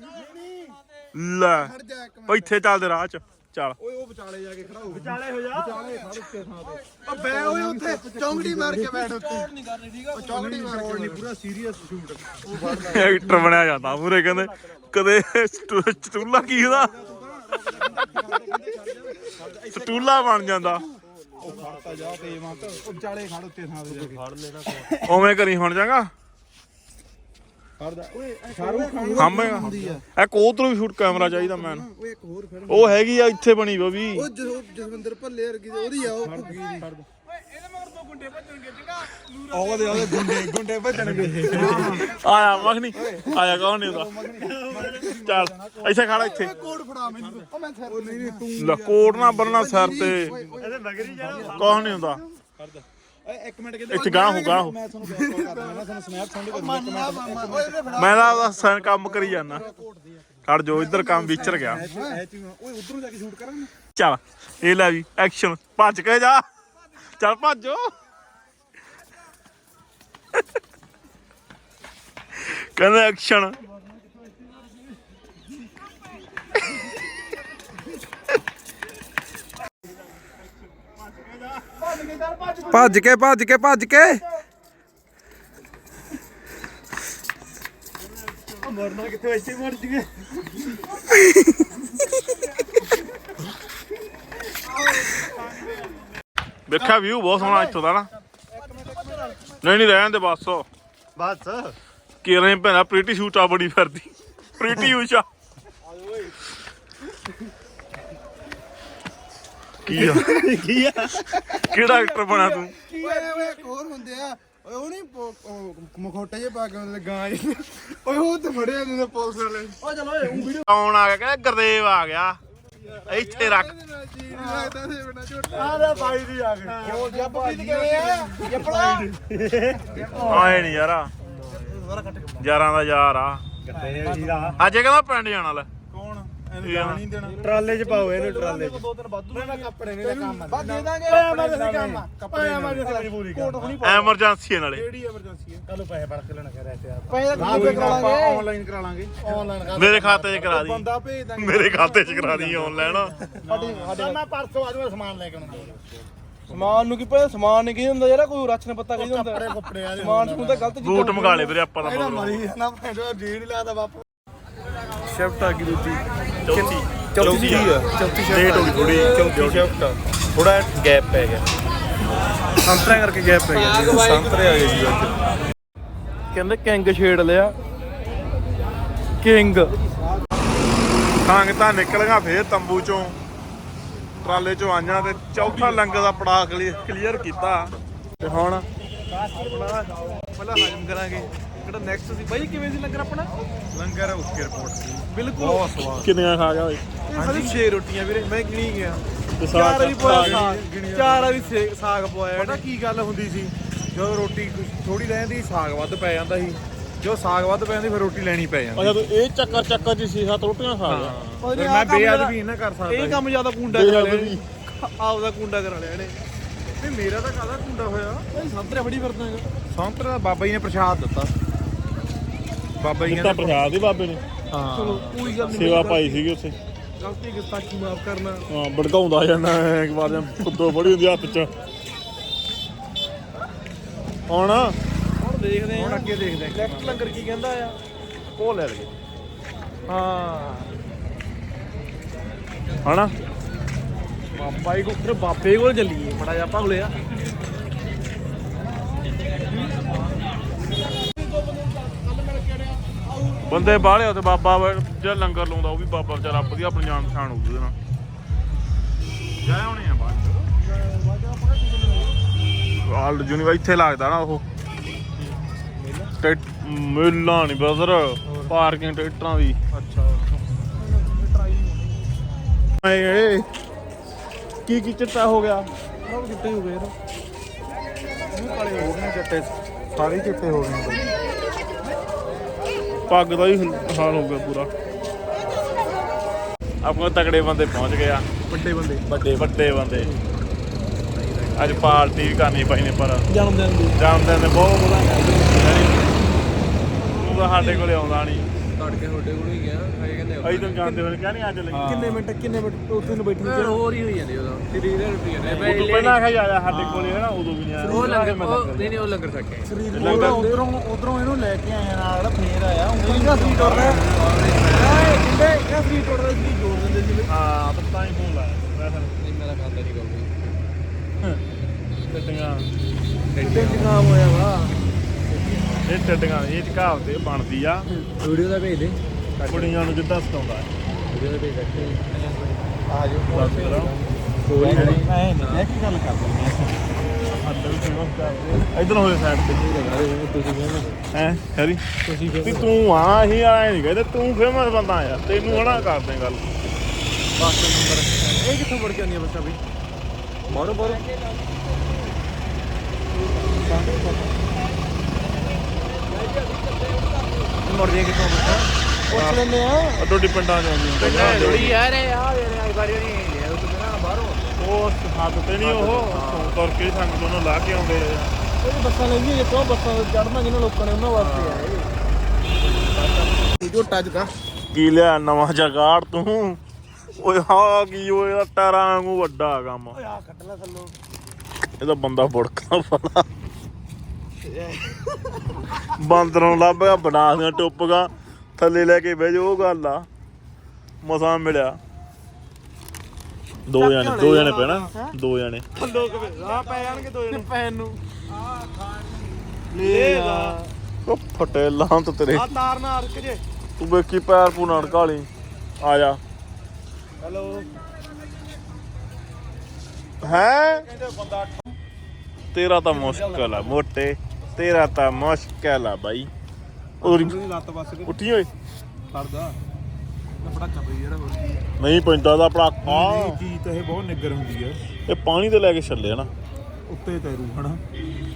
ਲੈ। ਜਾ ਇੱਕ ਉਹ ਇੱਥੇ ਚੱਲਦੇ ਰਾਹ ਚ ਚੱਲ। ਓਏ ਉਹ ਵਿਚਾਲੇ ਜਾ ਕੇ ਖੜਾ ਹੋ। ਵਿਚਾਲੇ ਹੋ ਜਾ। ਵਿਚਾਲੇ ਖੜ ਉੱਤੇ ਥਾਂ ਤੇ। ਓ ਬੈ ਓਏ ਉੱਥੇ ਚੌਂਗੜੀ ਮਾਰ ਕੇ ਬੈਠ ਉੱਤੇ ਨਹੀਂ ਕਰਨੀ ਠੀਕ ਆ? ਚੌਂਗੜੀ ਮਾਰ ਕੇ ਨਹੀਂ ਪੂਰਾ ਸੀਰੀਅਸ ਸ਼ੂਟ ਉਹ ਫੜ ਲੈ ਐਕਟਰ ਬਣਿਆ ਜਾਂਦਾ ਪੂਰੇ ਕਹਿੰਦੇ ਕਦੇ ਸਟੂ- ਸਟੂਲਾ ਕੀ ਉਹਦਾ? ਸਟੂਲਾ ਬਣ ਜਾਂਦਾ। ਉਹ ਖੜਤਾ ਜਾ ਤੇ ਮਤ ਉਹ ਵਿਚਾਲੇ ਖੜ ਉੱਤੇ ਥਾਂ ਤੇ ਜਾ ਕੇ। ਫੜ ਲੈਣਾ ਉਵੇਂ ਕਰੀ ਹੁਣ ਜਾਂਗਾ। ਫੜਦਾ। ਓਏ ਸ਼ਾਹਰੂਖ ਖਾਨ ਖਾਂਬੇਗਾ ਇਹ ਕੋਤਰ ਵੀ ਸ਼ੂਟ ਕੈਮਰਾ ਚਾਹੀਦਾ ਮੈਨ। ਓਏ ਇੱਕ ਹੋਰ ਫਿਲਮ ਉਹ ਹੈਗੀ ਆ ਇੱਥੇ ਬਣੀ ਵਾ ਵੀ। ਉਹ ਜਦੋਂ ਜਸਵਿੰਦਰ ਭੱਲੇ ਵਰਗੀ ਦੀ ਉਹਦੀ ਆ ਉਹ ਭੁੱਗੀ ਦੀ। ਉਹਦੇ ਉਹਦੇ ਗੁੰਡੇ ਗੁੰਡੇ ਭੱਜਣਗੇ। ਆਇਆ ਮਖਣੀ ਆਇਆ ਕੌਣ ਨਹੀਂ ਉਹਦਾ? ਚੱਲ ਇੱਥੇ ਖੜਾ ਇੱਥੇ। ਕੋਡ ਫੜਾ ਮੈਨੂੰ। ਉਹ ਮੈਂ ਉਹ ਨਹੀਂ ਨਹੀਂ ਤੂੰ ਲਕੋਟ ਨਾ ਬੰਨਣਾ ਸਿਰ ਤੇ। ਕੌਣ ਨਹੀਂ ਹੁੰਦਾ? ਓਏ ਇੱਕ ਮਿੰਟ ਕਿਤੇ ਇੱਥੇ ਗਾਂਹ ਹੋ, ਗਾਂਹ ਹੋ। ਮੈਂ ਤੁਹਾਨੂੰ ਬੈਕ ਕਾਲ ਕਰਦਾ ਮੈਂ ਤੁਹਾਨੂੰ ਸਨੈਪ ਸੈਂਡ ਮੈਂ ਤਾਂ ਸਨ ਕੰਮ ਕਰੀ ਜਾਂਦਾ ਖੜ ਜੋ ਇੱਧਰ ਕੰਮ ਵਿਚਰ ਗਿਆ। ਐ ਚੀ ਓਏ ਉਧਰੋਂ ਜਾ ਕੇ ਸ਼ੂਟ ਕਰਾਂਗੇ ਚੱਲ ਇਹ ਲੈ ਵੀ ਐਕਸ਼ਨ ਭੱਜ ਕੇ ਜਾ। ਚੱਲ ਭੱਜੋ। ਕਹਿੰਦਾ ਐਕਸ਼ਨ ਭੱਜ ਕੇ ਭੱਜ ਕੇ ਭੱਜ ਕੇ। ਮਰਨਾ ਕਿੱਥੇ ਐਸੀ ਮਰ ਜੀਏ। ਵੇਖਿਆ ਵਿਊ ਬਹੁਤ ਸੋਹਣਾ ਇੱਥੋਂ ਦਾ ਨਾ। ਨਹੀਂ ਨਹੀਂ ਰਹਿਣ ਦੇ ਬਸ। ਬਸ। ਕਿਰਨ ਭੈਣਾ ਪ੍ਰੀਟੀ ਸ਼ੂਟਾ ਬੜੀ ਫਿਰਦੀ। ਪ੍ਰੀਟੀ ਊਸ਼ਾ ਕੀ ਆ? ਕੀ ਆ? ਕਿਹੜਾ ਐਕਟਰ ਬਣਾ ਤੂੰ? ਆ? ਓਏ ਇੱਕ ਹੋਰ ਹੁੰਦੇ ਆ। ਓਏ ਉਹ ਨਹੀਂ ਮਖੋਟੇ ਜੇ ਪਾ ਕੇ ਉਹਦੇ ਗਾਂ ਜਿਹੇ। ਓਏ ਉਹ ਤੇ ਫੜਿਆ ਇਹਨੇ ਪੁਲਿਸ ਵਾਲੇ। ਓ ਚਲੋ ਓਏ ਉਹ ਵੀਡੀਓ ਕੌਣ ਆ ਗਿਆ? ਕਹਿੰਦਾ ਗੁਰਦੇਵ ਆ ਗਿਆ। ਇੱਥੇ ਰੱਖ। ਲੱਗਦਾ ਸੀ ਬਣਾ ਝੋਟਾ ਆਹ ਬਾਈ ਦੀ ਆ ਗਈ ਕਿਉਂ ਜੱਪੀ ਦੀ ਕਿਵੇਂ ਆ ਜੱਪੜਾ ਆਏ ਨਹੀਂ ਯਾਰਾ। ਯਾਰਾਂ ਦਾ ਯਾਰ ਆ। ਅੱਜ ਇਹ ਕਹਿੰਦਾ ਪਿੰਡ ਜਾਣਾ ਲੈ? ਇਹਨੂੰ ਆ। ਨਹੀਂ ਦੇਣਾ। ਟਰਾਲੇ 'ਚ ਪਾਓ ਇਹਨੂੰ ਟਰਾਲੇ 'ਚ। ਦੋ ਦਿਨ ਵਾਧੂ ਨਾ ਕੱਪੜੇ ਨੇ ਕੰਮ ਬਾ ਦੇ ਦਾਂਗੇ ਐਮਰਜੈਂਸੀ ਕੰਮ ਕੱਪੜੇ ਐਮਰਜੈਂਸੀ ਪੂਰੀ ਕੋਟ ਹੁਣੀ ਐਮਰਜੈਂਸੀ ਨਾਲੇ। ਕਿਹੜੀ ਐਮਰਜੈਂਸੀ ਹੈ? ਕੱਲ ਪੈਸੇ ਫੜ ਕੇ ਲੈਣਾ ਕਹਿ ਰਹੇ ਤੇ ਆਪ ਪੈਸੇ ਗੂਗਲ ਕਰਾ ਲਾਂਗੇ ਆਨਲਾਈਨ ਕਰਾ ਲਾਂਗੇ। ਆਨਲਾਈਨ ਮੇਰੇ ਖਾਤੇ 'ਚ ਕਰਾ ਦੀ। ਬੰਦਾ ਭੇਜ ਦਾਂਗੇ। ਮੇਰੇ ਖਾਤੇ 'ਚ ਕਰਾ ਦੀ ਆਨਲਾਈਨ ਸਾਡੇ ਮੈਂ ਪਰਸੋਂ ਆਜੂਗਾ ਸਮਾਨ ਲੈ ਕੇ ਸਮਾਨ ਨੂੰ ਕੀ ਪਤਾ ਸਮਾਨ ਨਹੀਂ ਕੀ ਹੁੰਦਾ ਯਾਰ ਕੋਈ ਰੱਛ ਨੇ ਪਤਾ ਕੀ ਹੁੰਦਾ। ਕੱਪੜੇ ਕੁੱਪੜੇ ਆ ਸਮਾਨ ਸਮੂਨ ਤਾਂ ਗਲਤ ਬੂਟ ਮੰਗਾ ਲਏ ਵੀਰੇ ਆਪਾਂ ਤਾਂ ਇਹਦਾ ਮਗਰੋਂ। ਮਰੀ ਨਾ ਭੈਣੋ ਜੀ ਨਹੀਂ ਲੱਗਦਾ ਬਾਪੂ। ਸ਼ਿਫਟ ਆ ਗਈ ਦੂਜੀ। ਚੌਥੀ। ਚੌਥੀ ਆ। ਆ। ਚੌਥੀ ਲੇਟ ਹੋ ਗਈ ਥੋੜੀ ਚੌਥੀ ਸ਼ਿਫਟ ਆ। ਥੋੜਾ ਗੈਪ ਪੈ ਗਿਆ। ਸੰਤਰਾ ਕਰਕੇ ਗੈਪ ਪੈ ਗਿਆ ਜੀ, ਸੰਤਰੇ ਆ ਗਏ ਸੀ ਅੱਜ। ਕਹਿੰਦੇ ਕਿੰਗ ਛੇੜ ਲਿਆ। ਕਿੰਗ। ਖੰਗ ਤਾਂ ਨਿਕਲ ਗਿਆ ਫੇਰ ਤੰਬੂ ਚੋਂ। ਟਰਾਲੇ ਚੋਂ ਆਈਆਂ ਤੇ ਚੌਥਾ ਲੰਗ ਦਾ ਪੜਾ ਕਲੀਅਰ ਕੀਤਾ। ਤੇ ਹੁਣ ਪਹਿਲਾਂ ਹਜਮ ਕਰਾਂਗੇ। ਜਿਹੜਾ ਨੈਕਸਟ ਸੀ? ਬਾਈ ਕਿਵੇਂ ਸੀ ਲੰਗਰ ਆਪਣਾ? ਲੰਗਰ ਉਸ ਰਿਪੋਰਟ ਬਿਲਕੁਲ। ਬਹੁਤ ਸਵਾਦ। ਕਿੰਨੀਆਂ ਖਾ ਗਿਆ ਓਏ? ਹਾਂਜੀ। 6 ਰੋਟੀਆਂ ਵੀਰੇ ਮੈਂ ਗਿਣੀ ਗਿਆ। ਤੇ ਚਾਰ ਵਾਰੀ ਪੋਇਆ ਸਾਗ। ਚਾਰ ਵਾਰੀ ਸੇ- ਸਾਗ ਪੋਇਆ। ਪਤਾ ਕੀ ਗੱਲ ਹੁੰਦੀ ਸੀ? ਜਦੋਂ ਰੋਟੀ ਥੋੜੀ ਰਹਿੰਦੀ ਸਾਗ ਵੱਧ ਪੈ ਜਾਂਦਾ ਸੀ। ਜੋ ਸਾਗ ਵੱਧ ਪੈ ਜਾਂਦੀ ਫਿਰ ਰੋਟੀ ਲੈਣੀ ਪੈ ਜਾਂਦੀ। ਅੱਛਾ ਤੂੰ ਇਹ ਚੱਕਰ ਚੱਕਰ ਚ ਸੀ ਸੱਤ ਰੋਟੀਆਂ ਖਾ ਗਿਆ। ਫਿਰ ਮੈਂ ਬੇਅਦਬੀ ਨਾ ਕਰ ਸਕਦਾ ਇਹ ਕੰਮ ਜ਼ਿਆਦਾ ਕੁੰਡਾ ਕਰਾ ਲਿਆ ਆਪਦਾ ਕੁੰਡਾ ਕਰਾ ਲਿਆ ਇਹਨੇ। ਤੇ ਮੇਰਾ ਤਾਂ ਕਾਹਦਾ ਕੁੰਡਾ ਹੋਇਆ? ਇਹ ਸੰਤਰੇ ਫੜੀ ਫਿਰਦਾ ਹੈਗਾ। ਸੰਤਰਾ ਦਾ ਬਾਬਾ ਜੀ ਨੇ ਪ੍ਰਸ਼ਾਦ ਦਿੱਤਾ। ਬਾਬਾ ਜੀ ਦਿੱਤਾ ਕਹਿੰਦੇ ਪ੍ਰਸ਼ਾਦ ਦੀ ਬਾਬੇ ਨੇ। ਹਾਂ। ਚਲੋ ਕੋਈ ਗੱਲ ਨਹੀਂ ਸੇਵਾ ਪਾਈ ਸੀਗੀ ਉੱਥੇ। ਗਲਤੀ ਗੁਸਤਾਖੀ ਮਾਫ ਕਰਨਾ। ਹਾਂ ਭੜਕਾਉਂਦਾ ਜਾਂਦਾ ਇੱਕ ਵਾਰ ਜਾਂ ਫੁੱਦੋ ਬੜੀ ਹੁੰਦੀ ਹੱਥ 'ਚ। ਹੁਣ? ਹੁਣ ਦੇਖਦੇ ਹੁਣ ਹਾਂ। ਅੱਗੇ ਦੇਖਦੇ ਹਾਂ। ਨੈਕਸਟ ਲੰਗਰ ਕੀ ਕਹਿੰਦਾ ਆ? ਉਹ ਲੈ ਲਗੇ ਹਾਂ। ਹਣਾ? ਬਾਬਾ ਹੀ ਕੋਲ ਬਾਬੇ ਕੋਲ ਚੱਲੀਏ ਮੜਾ ਜਾ ਭਗਲਿਆ ਬੰਦੇ ਬਾਹਲੇ ਤੇ ਬਾਬਾ ਜਿਹੜਾ ਲੰਗਰ ਲਾਉਂਦਾ ਉਹ ਵੀ ਬਾਬਾ ਵਿਚਾਰਾ ਵਧੀਆ ਆਪਣੀ ਜਾਣ ਪਛਾਣ ਹੋਊ ਉਹਦੇ ਨਾਲ। ਜਾਏ ਹੋਣੀ ਆ ਬਾਅਦ ਆਲ ਜੁਨੀ ਇੱਥੇ ਲੱਗਦਾ ਨਾ ਉਹ। ਟਿਕਟ ਮੇਲਾ ਨਹੀਂ ਬਜ਼ਰ ਪਾਰਕਿੰਗ ਟਿਕਟਾਂ ਦੀ। ਅੱਛਾ। ਏ ਕੀ ਕੀ ਚਿੱਟਾ ਹੋ ਗਿਆ? ਸਭ ਕਿੱਥੇ ਹੋ ਗਏ ਯਾਰ। ਮੂੰਹ ਕਾਲੇ ਹੋ ਗਏ ਚਿੱਟੇ ਸਾਰੇ ਚਿੱਟੇ ਹੋ ਗਏ। ਪੱਗ ਦਾ ਹੀ ਹਾਲ ਹੋ ਗਿਆ ਪੂਰਾ। ਆਪਣੇ ਤਕੜੇ ਬੰਦੇ ਪਹੁੰਚ ਗਏ ਆ। ਵੱਡੇ ਬੰਦੇ। ਵੱਡੇ ਵੱਡੇ ਬੰਦੇ। ਅੱਜ ਪਾਰਟੀ ਵੀ ਕਰਨੀ ਪਈ ਨੇ ਪਰ ਜਨਮ ਦਿਨ ਦੀ। ਜਾਣਦੇ ਨੇ ਬਹੁਤ ਵਧਾਈਆਂ ਤੂੰ ਤਾਂ ਸਾਡੇ ਕੋਲੇ ਆਉਂਦਾ ਨਹੀਂ ਤੜਕੇ ਤੁਹਾਡੇ ਕੋਲ ਹੀ ਗਿਆ। ਹਾਏ ਕਹਿੰਦੇ ਅਸੀਂ ਤਾਂ ਜਾਣਦੇ ਹੋਏ ਕਹਿੰਦੇ ਅੱਜ ਲਈ। ਕਿੰਨੇ ਮਿੰਟ ਕਿੰਨੇ ਮਿੰਟ ਉੱਥੇ ਨੂੰ ਬੈਠੀ ਹੋਰ ਹੀ ਹੋਈ ਜਾਂਦੀ ਉਦੋਂ। ਸਰੀਰ ਰੁਪਏ ਨੇ। ਉਦੋਂ ਪਹਿਲਾਂ ਆਖਿਆ ਜਾ ਸਾਡੇ ਕੋਲੇ ਹੈ ਨਾ ਉਦੋਂ ਵੀ ਨਹੀਂ ਆਇਆ। ਉਹ ਲੰਗਰ ਉਹ ਨਹੀਂ ਨਹੀਂ ਉਹ ਲੰਗਰ ਛੱਕੇ ਸਰੀਰ ਲੱਗਦਾ- ਉਧਰੋਂ ਉਧਰੋਂ ਇਹਨੂੰ ਲੈ ਕੇ ਆਇਆ ਨਾਲ ਫੇਰ ਆਇਆ। ਉਂਗਲੀ ਦਾ ਸਰੀਰ ਟੁੱਟ ਰਿਹਾ ਏ ਕਿੰਦੇ ਇਹ ਸਰੀਰ ਟੁੱਟ ਰਿਹਾ ਸਰੀਰ ਜੋੜ ਦਿੰਦੇ ਸੀ। ਹਾਂ ਤਾਂ ਤਾਂ ਹੀ ਫੋਨ ਲਾਇਆ। ਮੈਂ ਫਿਰ ਨਹੀਂ ਮੇਰਾ ਖਾਂਦਾ ਨਹੀਂ ਕੋਈ। ਟੱਟੀਆਂ ਜ਼ੁਕਾਮ ਹੋਇਆ ਵਾ। ਇਹ ਟੱਟੀਆਂ ਇਹ ਚ ਇਹ ਬਣਦੀ ਆ। ਵੀਡੀਓ ਦਾ ਭੇਜ ਦੇ। ਕੁੜੀਆਂ ਨੂੰ ਜਿੱਦਾਂ ਸਤਾਉਂਦਾ ਹੈ। ਵੀਡੀਓ ਦਾ ਭੇਜ ਦੇ। ਆ ਜਾਓ ਦੱਸ ਕਰਾਂ ਕੋਈ ਨਹੀਂ ਮੈਂ ਨਹੀਂ ਕੀ ਗੱਲ ਵੀ ਫੇਮਸ ਕਰਦੇ ਇਧਰ ਹੋਏ ਸਾਈਡ ਤੇ। ਤੁਸੀਂ ਕਹਿੰਦੇ ਹੈ ਹੈਰੀ? ਤੁਸੀਂ ਵੀ ਤੂੰ ਆ ਹੀ ਆਏ ਨਹੀਂ ਕਹਿੰਦੇ ਤੂੰ ਫੇਮਸ ਬੰਦਾ ਆ। ਤੈਨੂੰ ਹਣਾ ਕਰਦੇ ਗੱਲ। ਬਸ ਨੰਬਰ ਇਹ ਕਿੱਥੋਂ ਵੜ ਕੇ ਆਉਂਦੀ ਆ ਬੱਚਾ ਬਈ ਬਾਹਰੋਂ ਬਾਹਰੋਂ ਮੁੜ ਜੇ ਕਿੱਥੋਂ? ਬੱਚਾ ਪੁੱਛ ਲੈਂਦੇ ਆ ਅਡੋਡੀ ਪਿੰਡਾਂ ਚ ਆਉਂਦੀ ਹੁੰਦੀ ਥੋੜੀ ਯਾਰ ਆ ਮੇਰੇ ਇੱਕ ਵਾਰੀ ਨਹੀਂ ਲਿਆ ਉਹ ਕਿਹਨਾਂ ਬਾਹਰੋਂ ਉਹ ਹੱਦ ਤੇ ਨਹੀਂ ਉਹ ਤੁਰ ਕੇ ਸਾਨੂੰ ਦੋਨੋਂ ਲਾ ਕੇ ਆਉਂਦੇ ਆ। ਇਹ ਬੱਸਾਂ ਲੈਂਦੀਆਂ ਜਿੱਥੋਂ ਬੱਸਾਂ ਚੜਨਾ ਜਿਹਨਾਂ ਲੋਕਾਂ ਨੇ ਉਹਨਾਂ ਵਾਸਤੇ ਆ ਇਹ। ਝੋਟਾ ਜਗਾ ਕੀ ਲਿਆ ਨਵਾਂ ਜਗਾੜ ਤੂੰ? ਓਏ ਹਾਂ ਕੀ ਓਏ ਇਹਦਾ ਟਾਰਾਂ ਵਾਂਗੂ ਵੱਡਾ ਕੰਮ। ਆ ਕੱਢ ਲੈ ਥੱਲੋਂ। ਇਹਦਾ ਬੰਦਾ ਬੁੜਕਦਾ ਫੜਾ ਬਾਂਦਰੋਂ ਲੱਭ ਗਿਆ ਬਣਾ ਦੀਆਂ ਟੁੱਪਗਾ ਥੱਲੇ ਲੈ ਕੇ ਬਹਿ ਜਾ ਉਹ ਗੱਲ ਆ। ਮਸਾਂ ਮਿਲਿਆ। ਦੋ ਜਣੇ ਦੋ ਜਣੇ ਪੈਣਾ ਦੋ ਜਣੇ। ਥੱਲੋਂ ਕਵੇ ਆ ਪੈ ਜਾਣਗੇ ਦੋ ਜਣੇ। ਪੈਨ ਨੂੰ। ਆ ਖਾਣ ਲੈ। ਆ ਉਹ ਫਟੇ ਲਾਂਤ ਤੇਰੇ। ਤਾਰ ਨਾ ਅਰਕ ਜੇ। ਤੂੰ ਵੇਖੀ ਪੈਰ ਪੂਨਾਣ ਕਾਲੀ ਆ ਜਾ। ਹੈਲੋ। ਹੈ? ਕਹਿੰਦੇ ਬੰਦਾ ਤੇਰਾ ਤਾਂ ਮੁਸ਼ਕਲ ਆ ਮੋਟੇ। ਤੇਰਾ ਤਾਂ ਮੁਸ਼ਕਲ ਆ ਬਾਈ। ਉਰੀ ਉਹਦੀ ਲੱਤ ਬਸ ਕੇ। ਉੱਠੀ ਓਏ। ਕਰਦਾ ਬੜਾ ਚੱਪ ਜਿਹੜਾ ਹੋਰ ਨਹੀਂ ਪੈਂਦਾ ਦਾ ਪੜਾਕਾ ਇਹ ਚੀਜ਼ ਤਾਂ ਇਹ ਬਹੁਤ ਨਿੱਗਰ ਹੁੰਦੀ ਆ। ਇਹ ਪਾਣੀ ਤੇ ਲੈ ਕੇ ਛੱਲੇ ਨਾ ਉੱਤੇ ਤੈਰੂ ਹਨਾ।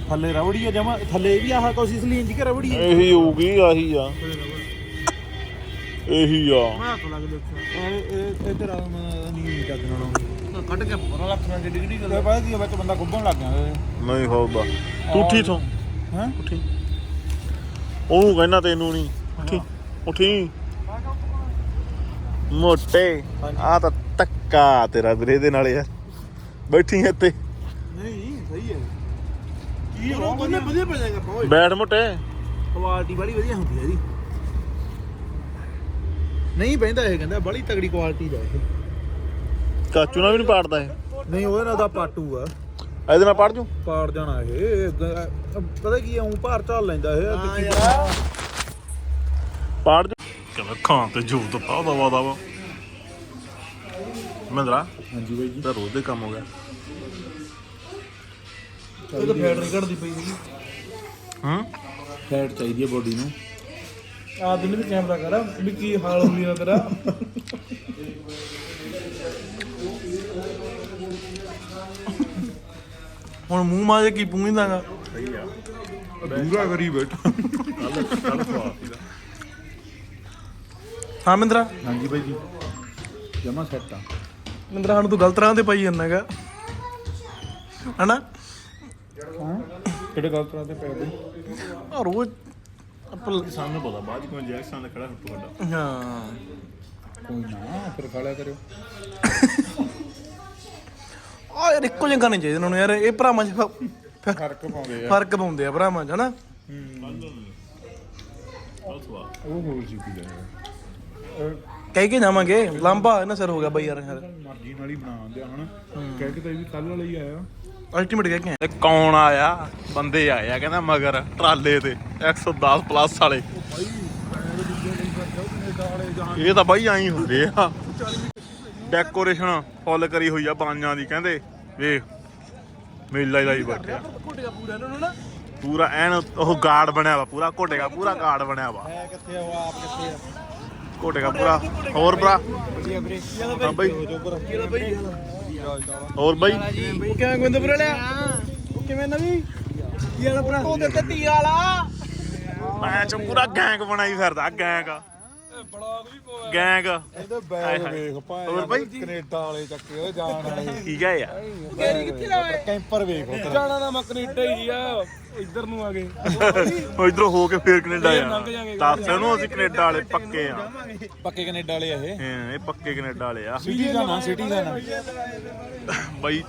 ਥੱਲੇ ਰਵੜੀ ਆ ਜਮਾ। ਥੱਲੇ ਵੀ ਆਹ ਕੁਛ ਇਸ ਲਈ ਇੰਜ ਕਿ ਰਵੜੀ ਆ। ਇਹੀ ਹੋਊਗੀ ਆਹੀ ਆ। ਇਹੀ ਆ। ਮੈਂ ਹੱਥ ਲੱਗ ਦੇਖਿਆ। ਇਹ ਇਹ ਇੱਧਰ ਆ ਮੈਂ ਨਹੀਂ ਚੱਜ ਨਾਲ ਕੱਢ ਕੇ ਪਰਾਂ ਲੱਖਾਂ ਦੀ ਡਿਗਰੀ ਕਰ ਪਤਾ ਕੀ ਆ, ਵਿੱਚ ਬੰਦਾ ਗੁੱਬਣ ਲੱਗ ਗਿਆ ਨਹੀਂ ਹੋਊਗਾ ਤੂੰ ਥੋਂ। ਹੈ? ਉੱਠੀ। ਉਹਨੂੰ ਕਹਿਣਾ ਤੈਨੂੰ ਨਹੀਂ ਉੱਠੀ। ਉੱਠੀ। ਮੋਟੇ। ਆ ਤਾਂ ਤੱਕਾ ਤੇਰਾ ਵੀਰੇ ਦੇ ਨਾਲ ਯਾਰ। ਬੈਠੀ ਇੱਥੇ। ਨਹੀਂ ਸਹੀ ਹੈ। ਕੀ ਹੋ ਬੰਦੇ ਵਧੀਆ ਪੈ ਜਾਏਗਾ ਪਾ ਬੈਠ ਮੋਟੇ। ਕੁਆਲਿਟੀ ਬੜੀ ਵਧੀਆ ਹੁੰਦੀ ਹੈ ਇਹਦੀ ਨਹੀਂ ਬਹਿੰਦਾ ਇਹ ਕਹਿੰਦਾ ਬੜੀ ਤਗੜੀ ਕੁਆਲਿਟੀ ਦਾ ਇਹ। ਕਾਚੂ ਨਾਲ ਵੀ ਨਹੀਂ ਪਾੜਦਾ ਇਹ। ਨਹੀਂ ਉਹਦੇ ਨਾਲ ਪਾਟੂ ਆ। ਇਹਦੇ ਨਾਲ ਪੜ ਜੂ? ਪਾੜ ਜਾਣਾ ਇਹ। ਗ- ਪਤਾ ਕੀ ਆ ਉਹ ਭਾਰ ਝਾਲ ਲੈਂਦਾ ਇਹ ਹਾਂ ਪਾੜ ਜੂ। ਕਹਿੰਦਾ ਖਾਂ ਤੇ ਜੂਤ ਪਾਉਦਾ ਵਾਦਾ ਵਾ ਮਹਿੰਦਰਾ ਹਾਂਜੀ ਬਾਈ ਜੀ। ਤਾਂ ਰੋਜ਼ ਦੇ ਕੰਮ ਹੋ ਗਿਆ। ਇਹ ਤਾਂ ਫੈਟ ਨਹੀਂ ਘਟਦੀ ਪਈ ਹੈਗੀ। ਹੂੰ? ਫੈਟ ਚਾਹੀਦੀ ਹੈ ਬੋਡੀ ਨੂੰ। ਆ ਦਿਨ ਵੀ ਕੈਮਰਾ ਕਰ ਵੀ ਕੀ ਹਾਲ ਹੋਈ ਨਾ ਤੇਰਾ। ਹੁਣ ਮੂੰਹ ਮਾਜੇ ਕੀ ਪੂੰਝਦਾਗਾ? ਸਹੀ ਆ ਦੂਰਾ ਕਰੀ ਬੈਠਾ। ਕੱਲ ਕੱਲ ਸੀਗਾ ਹਾਂ ਮਿੰਦਰਾ? ਹਾਂਜੀ ਬਾਈ ਜੀ। ਜਮਾ ਸੈੱਟ ਆ। ਮਿੰਦਰਾ ਸਾਨੂੰ ਤੂੰ ਗਲਤ ਰਾਹ ਤੇ ਪਾਈ ਜਾਂਦਾਗਾ। ਹਨਾ? ਹਾਂ? ਕਿਹੜੇ ਗਲਤ ਰਾਹ ਤੇ ਪੈ ਗਏ? ਆ ਰੋਜ਼ ਆਪਾਂ ਸਾਨੂੰ ਪਤਾ ਬਾਅਦ ਚ ਕੋਈ ਜੈਕਸਨ ਦਾ ਖੜਾ ਹੱਟੂ ਸਾਡਾ ਹਾਂ। ਕੋਈ ਨਾ ਫਿਰ ਖਾ ਲਿਆ ਕਰਿਓ। ਆ ਯਾਰ ਇੱਕੋ ਜਿਹਾ ਨਹੀਂ ਚਾਹੀਦਾ ਇਹਨਾਂ ਨੂੰ ਯਾਰ ਇਹ ਭਰਾਵਾਂ 'ਚ ਫ- ਫ- ਫ਼ਰਕ ਪਾਉਂਦੇ ਆ। ਫ਼ਰਕ ਪਾਉਂਦੇ ਆ ਭਰਾਵਾਂ 'ਚ ਹਨਾ? ਉਹ ਹੋਰ ਸੀ ਕੀ ਜਾਏਗਾ ਕਹਿ ਕੇ ਜਾਵਾਂਗੇ ਲਾਂਬਾ ਇਹਨਾਂ ਸਿਰ ਹੋ ਗਿਆ ਬਈ ਯਾਰ ਯਾਰ। ਮਰਜ਼ੀ ਨਾਲ ਹੀ ਬਣਾਉਂਦੇ ਆ ਹਨਾ? ਕਹਿ ਕੇ ਤਾਂ ਇਹ ਵੀ ਕੱਲ ਵਾਲਾ ਹੀ ਆਇਆ। ਅਲਟੀਮੇਟ ਕਹਿ ਕੇ ਆਏ। ਕੌਣ ਆਇਆ? ਬੰਦੇ ਆਏ ਆ ਕਹਿੰਦਾ ਮਗਰ ਟਰਾਲੇ ਤੇ 110 ਪਲੱਸ ਵਾਲੇ। ਇਹ ਤਾਂ ਬਾਈ ਆਈ ਹੁੰਦੇ ਆ। ਡੈਕੋਰੇਸ਼ਨ ਫੁੱਲ ਕਰੀ ਹੋਈ ਆ ਬਾਂਝਾਂ ਦੀ ਕਹਿੰਦੇ। ਵੇਖ ਮੇਲਾ ਹੀ ਲਾਈ ਬੈਠਿਆ ਘੋਟੇਗਾ ਪੂਰਾ ਇਹਨਾਂ ਨੂੰ ਨਾ? ਪੂਰਾ ਐਨ ਉਹ ਗਾਰਡ ਬਣਿਆ ਵਾ ਪੂਰਾ ਘੋਟੇਗਾ ਪੂਰਾ ਗਾਰਡ ਬਣਿਆ ਵਾ। ਹੈ ਕਿੱਥੇ ਆ ਉਹ ਆਪ ਕਿੱਥੇ ਆ? ਘੋਟੇਗਾ ਪੂਰਾ। ਹੋਰ ਭਰਾ? ਹਾਂ ਬਾਈ। ਹੋਰ ਬਾਈ? ਉਹ ਕਿਵੇਂ ਗੋਬਿੰਦਪੁਰ ਵਾਲਿਆ? ਕਿਵੇਂ ਨਵੀਂ? ਕੀ ਹਾਲ ਭਰਾ? ਉਹਦੇ ਤੇ ਧੀ ਵਾਲਾ। ਮੈਂ ਚ ਪੂਰਾ ਗੈਂਗ ਬਣਾਈ ਫਿਰਦਾ ਗੈਂਗ। ਗੈਂਗ। ਇਹਦੇ ਬੈਗ ਵੇਖ ਬਾਈ? ਕੈਨੇਡਾ ਵਾਲੇ ਚੱਕੇ ਉਹ ਜਾਣ ਵਾਲੇ। ਠੀਕ ਹੈ ਯਾਰ। ਕੈਂਪਰ ਵੇਖ ਉਧਰ। ਜਾਣਾ ਤਾਂ ਮੈਂ ਕੈਨੇਡਾ ਹੀ ਆ ਇੱਧਰ ਨੂੰ ਆ ਗਏ। ਉਹ ਇਧਰੋਂ ਹੋ ਕੇ ਫੇਰ ਕੈਨੇਡਾ ਜਾਣਾ। ਦੱਸ ਇਹਨੂੰ ਅਸੀਂ ਕੈਨੇਡਾ ਵਾਲੇ ਪੱਕੇ ਆ। ਪੱਕੇ ਕੈਨੇਡਾ ਵਾਲੇ ਆ ਇਹ? ਹਾਂ, ਇਹ ਪੱਕੇ ਕੈਨੇਡਾ ਵਾਲੇ ਆ। ਸਿਟੀਜ਼ਨ ਆ ਸਿਟੀਜ਼ਨ ਬਾਈ।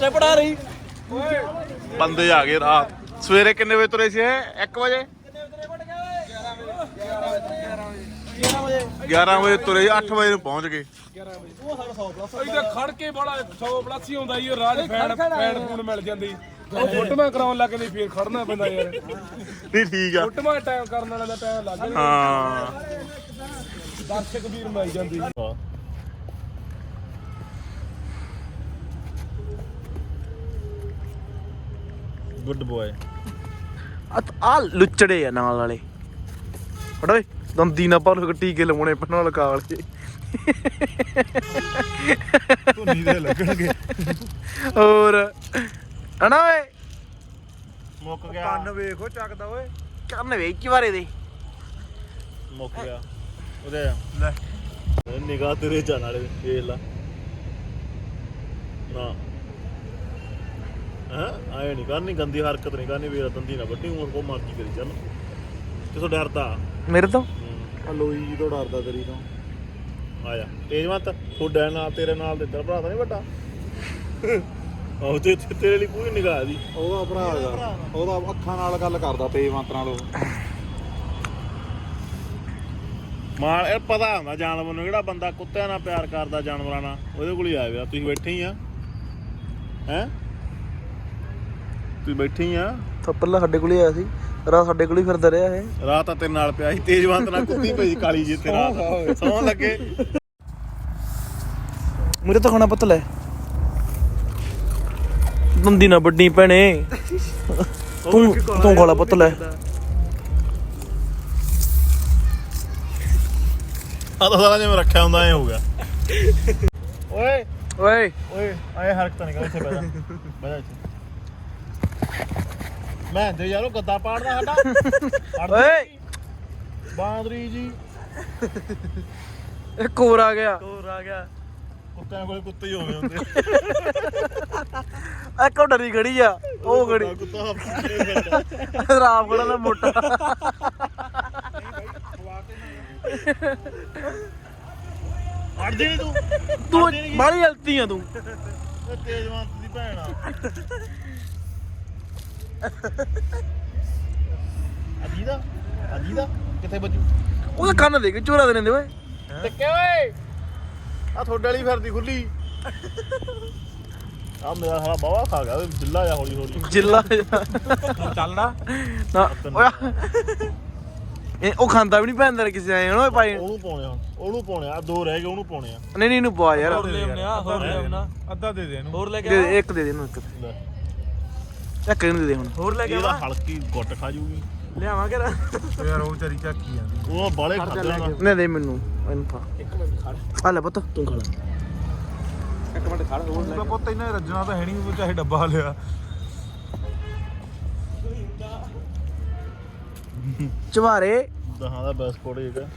ਤੇ ਪੜਾ ਰਹੀ। ਬੰਦੇ ਆ ਗਏ ਰਾਤ। ਸਵੇਰੇ ਕਿੰਨੇ ਵਜੇ ਤੁਰੇ ਸੀ ਇਹ? 1 ਵਜੇ? 11 ਵਜੇ ਤੁਰੇ 8 ਵਜੇ ਨੂੰ ਪਹੁੰਚ ਗਏ। ਇੱਧਰ ਖੜ ਕੇ ਬੜਾ 100 ਪਲੱਸ ਹੀ ਹੁੰਦਾ ਈ ਉਹ ਰਾਜ ਫੈਨ ਫੈਨ ਫੂਨ ਮਿਲ ਜਾਂਦੀ। ਉਹ ਫੋਟੋਆਂ ਕਰਾਉਣ ਲੱਗ ਜਾਂਦੀ ਫੇਰ ਖੜਨਾ ਪੈਂਦਾ ਯਾਰ। ਨਹੀਂ ਠੀਕ ਆ। ਫੋਟੋਆਂ ਟਾਈਮ ਕਰਨ ਵਾਲਾ ਦਾ ਟਾਈਮ ਲੱਗ ਜਾਂਦਾ। ਹਾਂ। ਦਰਸ਼ਕ ਵੀਰ ਮਿਲ ਜਾਂਦੀ। ਗੁੱਡ ਬॉय ਆ ਲੁੱਚੜੇ ਆ ਨਾਲ ਵਾਲੇ। ਫੜ ਓਏ। ਦੰਦੀ ਨਾ ਪਰ ਟੀਕੇ ਲਾਉਣੇ ਪੈਣਾ ਲਗਾ ਵਾਲੇ ਧੁੰਨੀ ਦੇ ਲੱਗਣਗੇ। ਹੋਰ। ਹਨਾ ਓਏ? ਮੁੱਕ ਗਿਆ। ਕੰਨ ਵੇਖੋ ਚੱਕਦਾ ਓਏ। ਕੰਨ ਵੇਖ ਕੀ ਵਾਰੇ ਦੇ। ਮੁੱਕ ਗਿਆ। ਉਹਦੇ ਲੈ ਨਿਗਾਹ ਤੇਰੇ ਜਾਣ ਵਾਲੇ ਵੇਖ ਲਾ। ਨਾ। ਹਾਂ? ਆਏ ਨਹੀਂ ਕਰਨੀ ਗੰਦੀ ਹਰਕਤ ਨਹੀਂ ਕਰਨੀ ਵੀਰ ਦੰਦੀ ਨਾ ਵੱਡੀ ਉਮਰ ਕੋ ਮਰਜ਼ੀ ਕਰੀ ਚੱਲ। ਕਿਥੋਂ ਡਰਦਾ। ਮੇਰੇ ਤੋਂ? ਆ ਲੋਈ ਤੋਂ ਡਰਦਾ ਤੇਰੀ ਤੋਂ। ਆ ਜਾ। ਤੇਜਵੰਤ ਤੁਹਾਡਾ ਨਾਲ ਤੇਰੇ ਨਾਲ ਤੇ ਤੇਰਾ ਭਰਾ ਤਾਂ ਨਹੀਂ ਵੱਡਾ। ਉਹ ਤੇ ਤੇ- ਤੇਰੇ ਲਈ ਪੂਰੀ ਨਿਗਾਹ ਦੀ ਉਹਦਾ ਭਰਾ ਹੈਗਾ ਉਹਦਾ ਅੱਖਾਂ ਨਾਲ ਗੱਲ ਕਰਦਾ ਤੇਜਵੰਤ ਨਾਲ ਉਹ। ਮਾਲ ਇਹ ਪਤਾ ਹੁੰਦਾ ਜਾਨਵਰ ਨੂੰ ਕਿਹੜਾ ਬੰਦਾ ਕੁੱਤਿਆਂ ਨਾਲ ਪਿਆਰ ਕਰਦਾ ਜਾਨਵਰਾਂ ਨਾਲ। ਉਹਦੇ ਕੋਲ ਹੀ ਆਇਆ ਵੇ ਤੁਸੀਂ ਬੈਠੇ ਹੀ ਆ। ਹੈ? ਤੁਸੀਂ ਬੈਠੇ ਹੀ ਆ। ਤਾਂ ਪਹਿਲਾਂ ਸਾਡੇ ਕੋਲ ਹੀ ਆਇਆ ਸੀ। ਰਾ ਸਾਡੇ ਕੋਲ ਹੀ ਫਿਰਦਾ ਰਿਹਾ ਇਹ। ਰਾਤ ਤਾਂ ਤੇਰੇ ਨਾਲ ਪਿਆ ਸੀ ਤੇਜਵੰਤ ਨਾਲ ਕੁੱਤੀ ਪਈ ਕਾਲੀ ਜੀ ਤੇ ਰਾਤ। ਸੌਂ ਲੱਗੇ। ਮੇਰੇ ਤੋਂ ਖਾਣਾ ਪੱਤ ਲੈ। ਦੰਦੀ ਨਾ ਵੱਡੀ ਭੈਣੇ। ਤੂੰ ਤੂੰ ਖਾਲਾ ਪੱਤ ਲੈ। ਆ ਤਾਂ ਸਾਰਾ ਜਿਵੇਂ ਰੱਖਿਆ ਹੁੰਦਾ ਐ ਹੋ ਗਿਆ। ਓਏ। ਓਏ। ਓਏ ਆਏ ਹਰਕਤ ਨਹੀਂ ਕਰ ਇੱਥੇ ਬਹਿ ਜਾ ਇੱਥੇ। ਮੈਂ ਤੇ ਯਾਰੋ ਗੱਦਾ ਪਾੜਦਾ ਸਾਡਾ। ਓਏ। ਬਾਂਦਰੀ ਜੀ। ਇੱਕ ਹੋਰ ਆ ਗਿਆ। ਹੋਰ ਆ ਗਿਆ। ਕੁੱਤਿਆਂ ਕੋਲੇ ਕੁੱਤੇ ਹੀ ਹੋਵੇ ਹੁੰਦੇ। ਇੱਕ ਉਹ ਡਰੀ ਖੜੀ ਆ ਉਹ ਖੜੀ। ਕੁੱਤਾ ਹੱਥ ਰਾਮ ਖੜਾ ਦਾ ਮੋਟਾ। ਅੜਦੀ ਨਹੀਂ ਤੂੰ। ਤੂੰ ਅੜਦੀ ਨੀ ਗੀ। ਬਾਲੀ ਹਲਤੀ ਆ ਤੂੰ। ਇਹ ਤੇਜਵੰਤ ਦੀ ਭੈਣ ਆ। ਅਜੀ ਦਾ ਅਜੀ ਦਾ ਕਿੱਥੇ ਬੱਜੂ ਉਹਦੇ ਕੰਨ ਦੇ ਕੇ ਚੋਰਾ ਦੇ ਲੈਂਦੇ ਓਏ। ਟਿੱਕੇ ਓਏ? ਆ ਤੁਹਾਡੇ ਵਾਲੀ ਫਿਰਦੀ ਖੁੱਲੀ। ਆ ਮੇਰਾ ਸਾਲਾ ਬਾਵਾ ਖਾ ਗਿਆ ਜਿੱਲਾ ਜਾ ਹੌਲੀ ਹੌਲੀ। ਜਿੱਲਾ ਚੱਲਣਾ ਨਾ ਓਏ। ਇਹ ਉਹ ਖਾਂਦਾ ਵੀ ਨਹੀਂ ਭੈਣ ਦਾ ਕਿਸੇ ਆਏ ਓਏ ਭਾਈ। ਉਹਨੂੰ ਪਾਉਣੇ ਹੁਣ ਉਹਨੂੰ ਪਾਉਣੇ ਆ ਦੋ ਰਹਿ ਗਏ ਉਹਨੂੰ ਪਾਉਣੇ ਆ। ਨਹੀਂ ਨਹੀਂ ਇਹਨੂੰ ਪਵਾ ਯਾਰ। ਹੋਰ ਲਿਆਉਣਾ ਅੱਧਾ ਦੇ ਦੇ ਇਹਨੂੰ। ਹੋਰ ਲੈ ਦੇ, ਇੱਕ ਦੇ ਦੇ ਇਹਨੂੰ ਇੱਕ। ਲੈ ਇੱਕ ਇਹਨੂੰ ਦੇ ਹੁਣ? ਹੋਰ ਲੈ ਇਹਦਾ ਹਲਕੀ ਗੁੱਟ ਖਾ ਜੂਗੀ। ਲਿਆਵਾਂ ਕਿ ਯਾਰ ਉਹ ਚਰੀ ਝਾਕੀ ਜਾਂਦੀ। ਉਹ ਬਾਲੇ ਖਾਦੇ ਨਾ ਨਹੀਂ ਦੇ ਮੈਨੂੰ ਇਹਨੂੰ ਪਾ ਇੱਕ ਮਿੰਟ ਖੜ। ਆ ਲੈ ਪੁੱਤ। ਤੂੰ ਖਾ ਲੈ ਉਹਦਾ ਪੁੱਤ ਇਹਨਾਂ ਰੱਜਣਾ ਤਾਂ ਹੈ ਨਹੀਂ ਉਹ ਚਾਹੇ ਡੱਬਾ ਲਿਆ। ਚਵਾਰੇ ਦਹਾਂ ਦਾ ਬੈਸਟ ਕੋਡ ਹੈਗਾ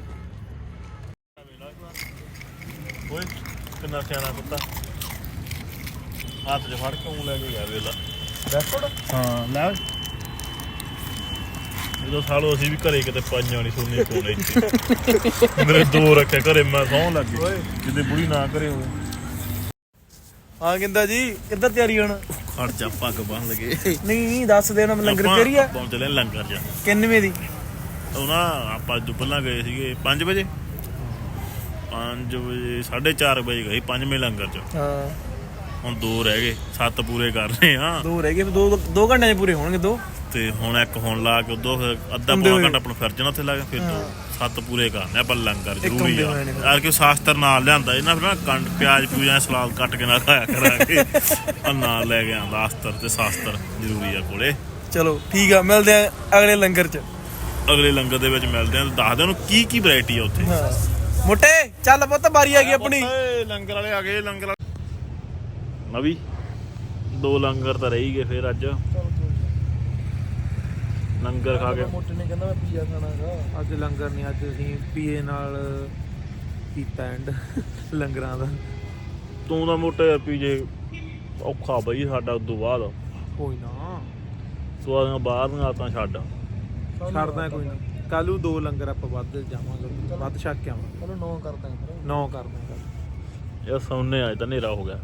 ਓਏ ਕਿੰਨਾ ਸਿਆਣਾ ਕੁੱਤਾ। ਹੱਥ 'ਚ ਫੜ ਕੇ ਉਹ ਲੈ ਕੇ ਗਿਆ ਵੇਲਾ। ਹਾਂ ਲੈ। ਜਦੋਂ ਸਾਲੋ ਅਸੀਂ ਵੀ ਘਰੇ ਕਿਤੇ ਪਾਈਆਂ ਨਹੀਂ ਸੁਣਨੀ ਕੋਲ ਇੱਥੇ। ਮੇਰੇ ਦੋ ਰੱਖੇ ਘਰੇ ਮੈਂ ਸੌਂ ਲੱਗੇ ਕਿਤੇ ਬੁੜੀ ਨਾ ਕਰੇ ਹੋਵੇ। ਹਾਂ ਕਿੰਦਾ ਜੀ? ਕਿੱਧਰ ਤਿਆਰੀ ਹੁਣ? ਖੜ ਜਾ ਪੱਗ ਬੰਨ ਲਗੇ। ਨਹੀਂ ਦੱਸ ਦੇ ਨਾ ਲੰਗਰ ਤੇਰੀ ਆ? ਪਹੁੰਚ ਲੈ ਲੰਗਰ ਜਾ। ਕਿੰਨਵੇਂ ਦੀ? ਉਹ ਨਾ ਆਪਾਂ ਜੋ ਪਹਿਲਾਂ ਗਏ ਸੀਗੇ 5 ਵਜੇ। 5 ਵਜੇ 4:30 ਵਜੇ ਗਏ ਪੰਜਵੇਂ ਲੰਗਰ ਚ। ਹਾਂ। ਹੁਣ ਦੋ ਰਹਿ ਗਏ ਸੱਤ ਪੂਰੇ ਕਰਨੇ ਆ। ਦੋ ਰਹਿ ਗਏ ਦੋ ਦੋ ਘੰਟਿਆਂ 'ਚ ਪੂਰੇ ਹੋਣਗੇ ਦੋ? ਤੇ ਹੁਣ ਇੱਕ ਹੁਣ ਲਾ ਕੇ ਉਦੋਂ ਫਿਰ ਅੱਧਾ ਪੌਣਾ। ਘੰਟਾ ਆਪਣਾ ਫਿਰ ਜਾਣਾ ਉੱਥੇ ਲਾ ਕੇ ਫਿਰ ਦੋ ਸੱਤ ਪੂਰੇ ਕਰਨੇ ਆਪਾਂ ਲੰਗਰ ਜ਼ਰੂਰੀ ਆ। ਯਾਰ ਕਿ ਸਾਸਤਰ ਨਾਲ ਲਿਆਂਦਾ ਇਹਨਾਂ ਫਿਰ ਨਾ ਕੰਡ ਪਿਆਜ਼ ਪੂਜਾ ਸਲਾਦ ਕੱਟ ਕੇ ਨਾਲ ਖਾਇਆ ਕਰਾਂਗੇ ਆ ਨਾਲ ਲੈ ਕੇ ਆਂਦਾ ਤੇ ਸਾਸਤਰ ਜ਼ਰੂਰੀ ਆ ਕੋਲੇ। ਚਲੋ ਠੀਕ ਆ ਮਿਲਦੇ ਆ ਅਗਲੇ ਲੰਗਰ 'ਚ। ਅਗਲੇ ਲੰਗਰ ਦੇ ਵਿੱਚ ਮਿਲਦੇ ਆ ਦੱਸ ਦੇ ਉਹਨੂੰ ਕੀ ਕੀ ਵੈਰਾਈਟੀ ਆ ਉੱਥੇ। ਮੋਟੇ ਚੱਲ ਪੁੱਤ ਬਾਰੀ ਆ ਗਈ ਆਪਣੀ। ਓਏ ਲੰਗਰ ਵਾਲੇ ਆ ਗਏ ਲੰਗਰ ਵਾਲੇ ਨਵੀ ਦੋ ਲੰਗਰ ਤਾਂ ਰਹੀ ਗਏ ਫਿਰ ਅੱਜ। ਲੰਗਰ ਖਾ ਕੇ। ਮੋਟੇ ਨੇ ਕਹਿੰਦਾ ਮੈਂ ਪੀਜ਼ਾ ਖਾਣਾਗਾ ਅੱਜ ਲੰਗਰ ਨਹੀਂ ਅੱਜ ਅਸੀਂ ਪੀਏ ਨਾਲ ਕੀਤਾ ਐਂਡ ਲੰਗਰਾਂ ਦਾ। ਤੂੰ ਤਾਂ ਮੋਟੇ ਯਾਰ ਪੀਜੇ ਔਖਾ ਬਈ ਸਾਡਾ ਉਦੋਂ ਬਾਅਦ। ਕੋਈ ਨਾ। ਸਵਾਦਾਂ ਬਾਹਰ ਦੀਆਂ ਆਤਾਂ ਛੱਡ। ਛੱਡਦਾ ਕੋਈ ਨਾ। ਕੱਲੂ ਦੋ ਲੰਗਰ ਆਪਾਂ ਵੱਧ ਜਾਵਾਂਗੇ। ਵੱਧ ਛੱਕ ਕੇ ਆਵਾਂਗੇ। ਚਲੋ ਨੌ ਕਰਦਾ ਫਿਰ। ਨੌ ਕਰਨਾ ਕੱਲ ਯਾਰ ਸੌਣੇ ਅੱਜ ਤਾਂ ਹਨੇਰਾ ਹੋ ਗਿਆ।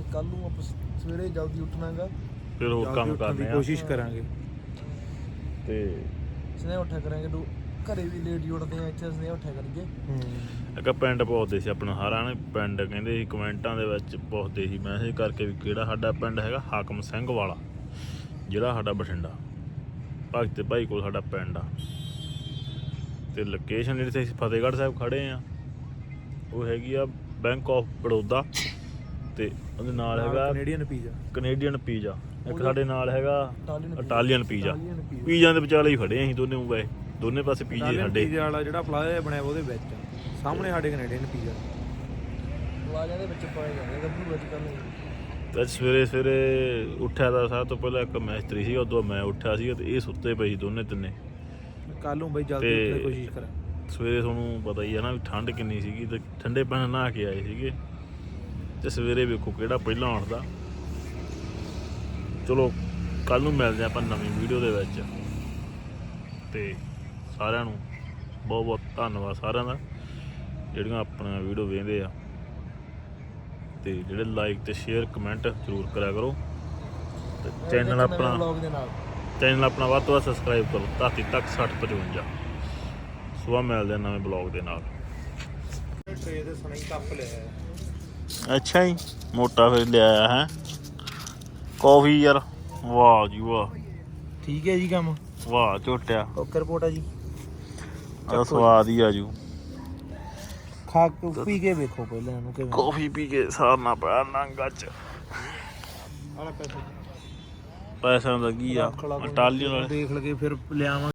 ਤੇ ਕੱਲ ਨੂੰ ਆਪਾਂ ਸ- ਸਵੇਰੇ ਜਲਦੀ ਉੱਠਣਾਗਾ। ਫਿਰ ਹੋਰ ਕੰਮ ਕਰਨੇ ਆ। ਕੋਸ਼ਿਸ਼ ਕਰਾਂਗੇ। ਤੇ ਸਨੇ ਉੱਠਿਆ ਕਰਾਂਗੇ। ਦੂ ਘਰੇ ਵੀ ਲੇਟ ਹੀ ਉੱਠਦੇ ਆ ਇੱਥੇ ਸਨੇ ਉੱਠਿਆ ਕਰੀਏ। ਹੂੰ। ਇੱਕ ਪਿੰਡ ਪੁੱਛਦੇ ਸੀ ਆਪਣਾ ਸਾਰਾ ਨੇ ਪਿੰਡ ਕਹਿੰਦੇ ਸੀ ਕਮੈਂਟਾਂ ਦੇ ਵਿੱਚ ਪੁੱਛਦੇ ਸੀ ਮੈਸੇਜ ਕਰਕੇ ਵੀ ਕਿਹੜਾ ਸਾਡਾ ਪਿੰਡ ਹੈਗਾ ਹਾਕਮ ਸਿੰਘ ਵਾਲਾ ਜਿਹੜਾ ਸਾਡਾ ਬਠਿੰਡਾ। ਭਗਤ ਭਾਈ ਕੋਲ ਸਾਡਾ ਪਿੰਡ ਆ। ਤੇ ਲੋਕੇਸ਼ਨ ਜਿਹੜੀ ਤੇ ਅਸੀਂ ਫਤਿਹਗੜ੍ਹ ਸਾਹਿਬ ਖੜੇ ਆ ਉਹ ਹੈਗੀ ਆ ਬੈਂਕ ਆਫ ਬੜੌਦਾ। ਤੇ ਉਹਦੇ ਨਾਲ ਹੈਗਾ ਕੈਨੇਡੀਅਨ ਪੀਜ਼ਾ ਕੈਨੇਡੀਅਨ ਪੀਜ਼ਾ ਇੱਕ ਸਾਡੇ ਨਾਲ ਹੈਗਾ। Italian pizza. ਪੀਜ਼ਾ ਦੇ ਵਿਚਾਲੇ ਹੀ ਖੜੇ ਅਸੀਂ ਦੋਨੇ ਉਂਗਏ ਦੋਨੇ ਪਾਸੇ ਪੀਜ਼ੇ ਸਾਡੇ। ਪੀਜ਼ਾ ਵਾਲਾ ਜਿਹੜਾ ਪਲਾਜ਼ਾ ਬਣਿਆ ਉਹਦੇ ਵਿੱਚ। ਸਾਹਮਣੇ ਸਾਡੇ ਕੈਨੇਡੀਅਨ ਪੀਜ਼ਾ ਪਲਾਜ਼ਾ ਦੇ ਵਿੱਚ ਪਾਏ ਜਾਂਦੇ ਗੱਭਰੂ ਅੱਜ ਕੱਲ ਤੇ ਅੱਜ ਸਵੇਰੇ ਸਵੇਰੇ ਉੱਠਿਆ ਤਾਂ ਸਭ ਤੋਂ ਪਹਿਲਾਂ ਇੱਕ ਮੈਸਤਰੀ ਸੀ ਉਦੋਂ ਮੈਂ ਉੱਠਿਆ ਸੀ ਤੇ ਇਹ ਸੁੱਤੇ ਪਏ ਸੀ ਦੋਨੇ ਤਿੰਨੇ। ਕੱਲ ਨੂੰ ਬਈ ਜਲਦੀ ਉੱਠਣ ਦੀ ਕੋਸ਼ਿਸ਼ ਕਰਾਂ। ਸਵੇਰੇ ਤੁਹਾਨੂੰ ਪਤਾ ਹੀ ਹੈ ਨਾ ਵੀ ਠੰਡ ਕਿੰਨੀ ਸੀਗੀ ਤੇ ਠੰਡੇ ਪਾਣੀ ਨਹਾ ਕੇ ਆਏ ਸੀਗੇ। ਤੇ ਸਵੇਰੇ ਵੇਖੋ ਕਿਹੜਾ ਪਹਿਲਾਂ ਉੱਠਦਾ ਚਲੋ ਕੱਲ ਨੂੰ ਮਿਲਦੇ ਆਪਾਂ ਨਵੀਂ ਵੀਡੀਓ ਦੇ ਵਿੱਚ। ਤੇ ਸਾਰਿਆਂ ਨੂੰ ਬਹੁਤ ਬਹੁਤ ਧੰਨਵਾਦ ਸਾਰਿਆਂ ਦਾ ਜਿਹੜੀਆਂ ਆਪਣਾ ਵੀਡੀਓ ਵੇਖਦੇ ਆ। ਤੇ ਜਿਹੜੇ ਲਾਈਕ ਤੇ ਸ਼ੇਅਰ ਕਮੈਂਟ ਜ਼ਰੂਰ ਕਰਿਆ ਕਰੋ। ਤੇ ਚੈਨਲ ਆਪਣਾ ਚੈਨਲ ਆਪਣਾ ਵੱਧ ਤੋਂ ਵੱਧ ਸਬਸਕ੍ਰਾਈਬ ਕਰੋ। ਧਰਤੀ ਤੱਕ 60 55 ਸੁਬਾਹ ਮਿਲਦੇ ਆ ਨਵੇਂ ਬਲੌਗ ਦੇ ਨਾਲ। ਟ੍ਰੇ ਦੇ ਸਣੇ ਕੱਪ ਲਿਆ ਅੱਛਾ ਜੀ ਮੋਟਾ ਫਿਰ ਲਿਆਇਆ ਹੈ। ਕਾਫੀ ਯਾਰ ਵਾਹ ਜੀ ਵਾਹ। ਠੀਕ ਹੈ ਜੀ ਕੰਮ? ਵਾਹ ਝੋਟਿਆ। ਓਕੇ ਰਿਪੋਰਟ ਆ ਜੀ। ਆ ਸਵਾਦ ਹੀ ਆਜੂ ਖਾ ਕੇ ਪੀ ਕੇ ਵੇਖੋ ਪਹਿਲਾਂ ਇਹਨੂੰ ਕਿਵੇਂ। ਕਾਫੀ ਪੀ ਕੇ ਸਾਰਨਾ ਪਿਆ ਨੰਗਾ ਚ। ਆਲਾ ਪੈਸੇ। ਦਾ ਕੀ ਆ? ਇਟਾਲੀਅਨ ਵਾਲੇ। ਦੇਖ ਲਗੇ ਫਿਰ ਲਿਆਵਾਂ।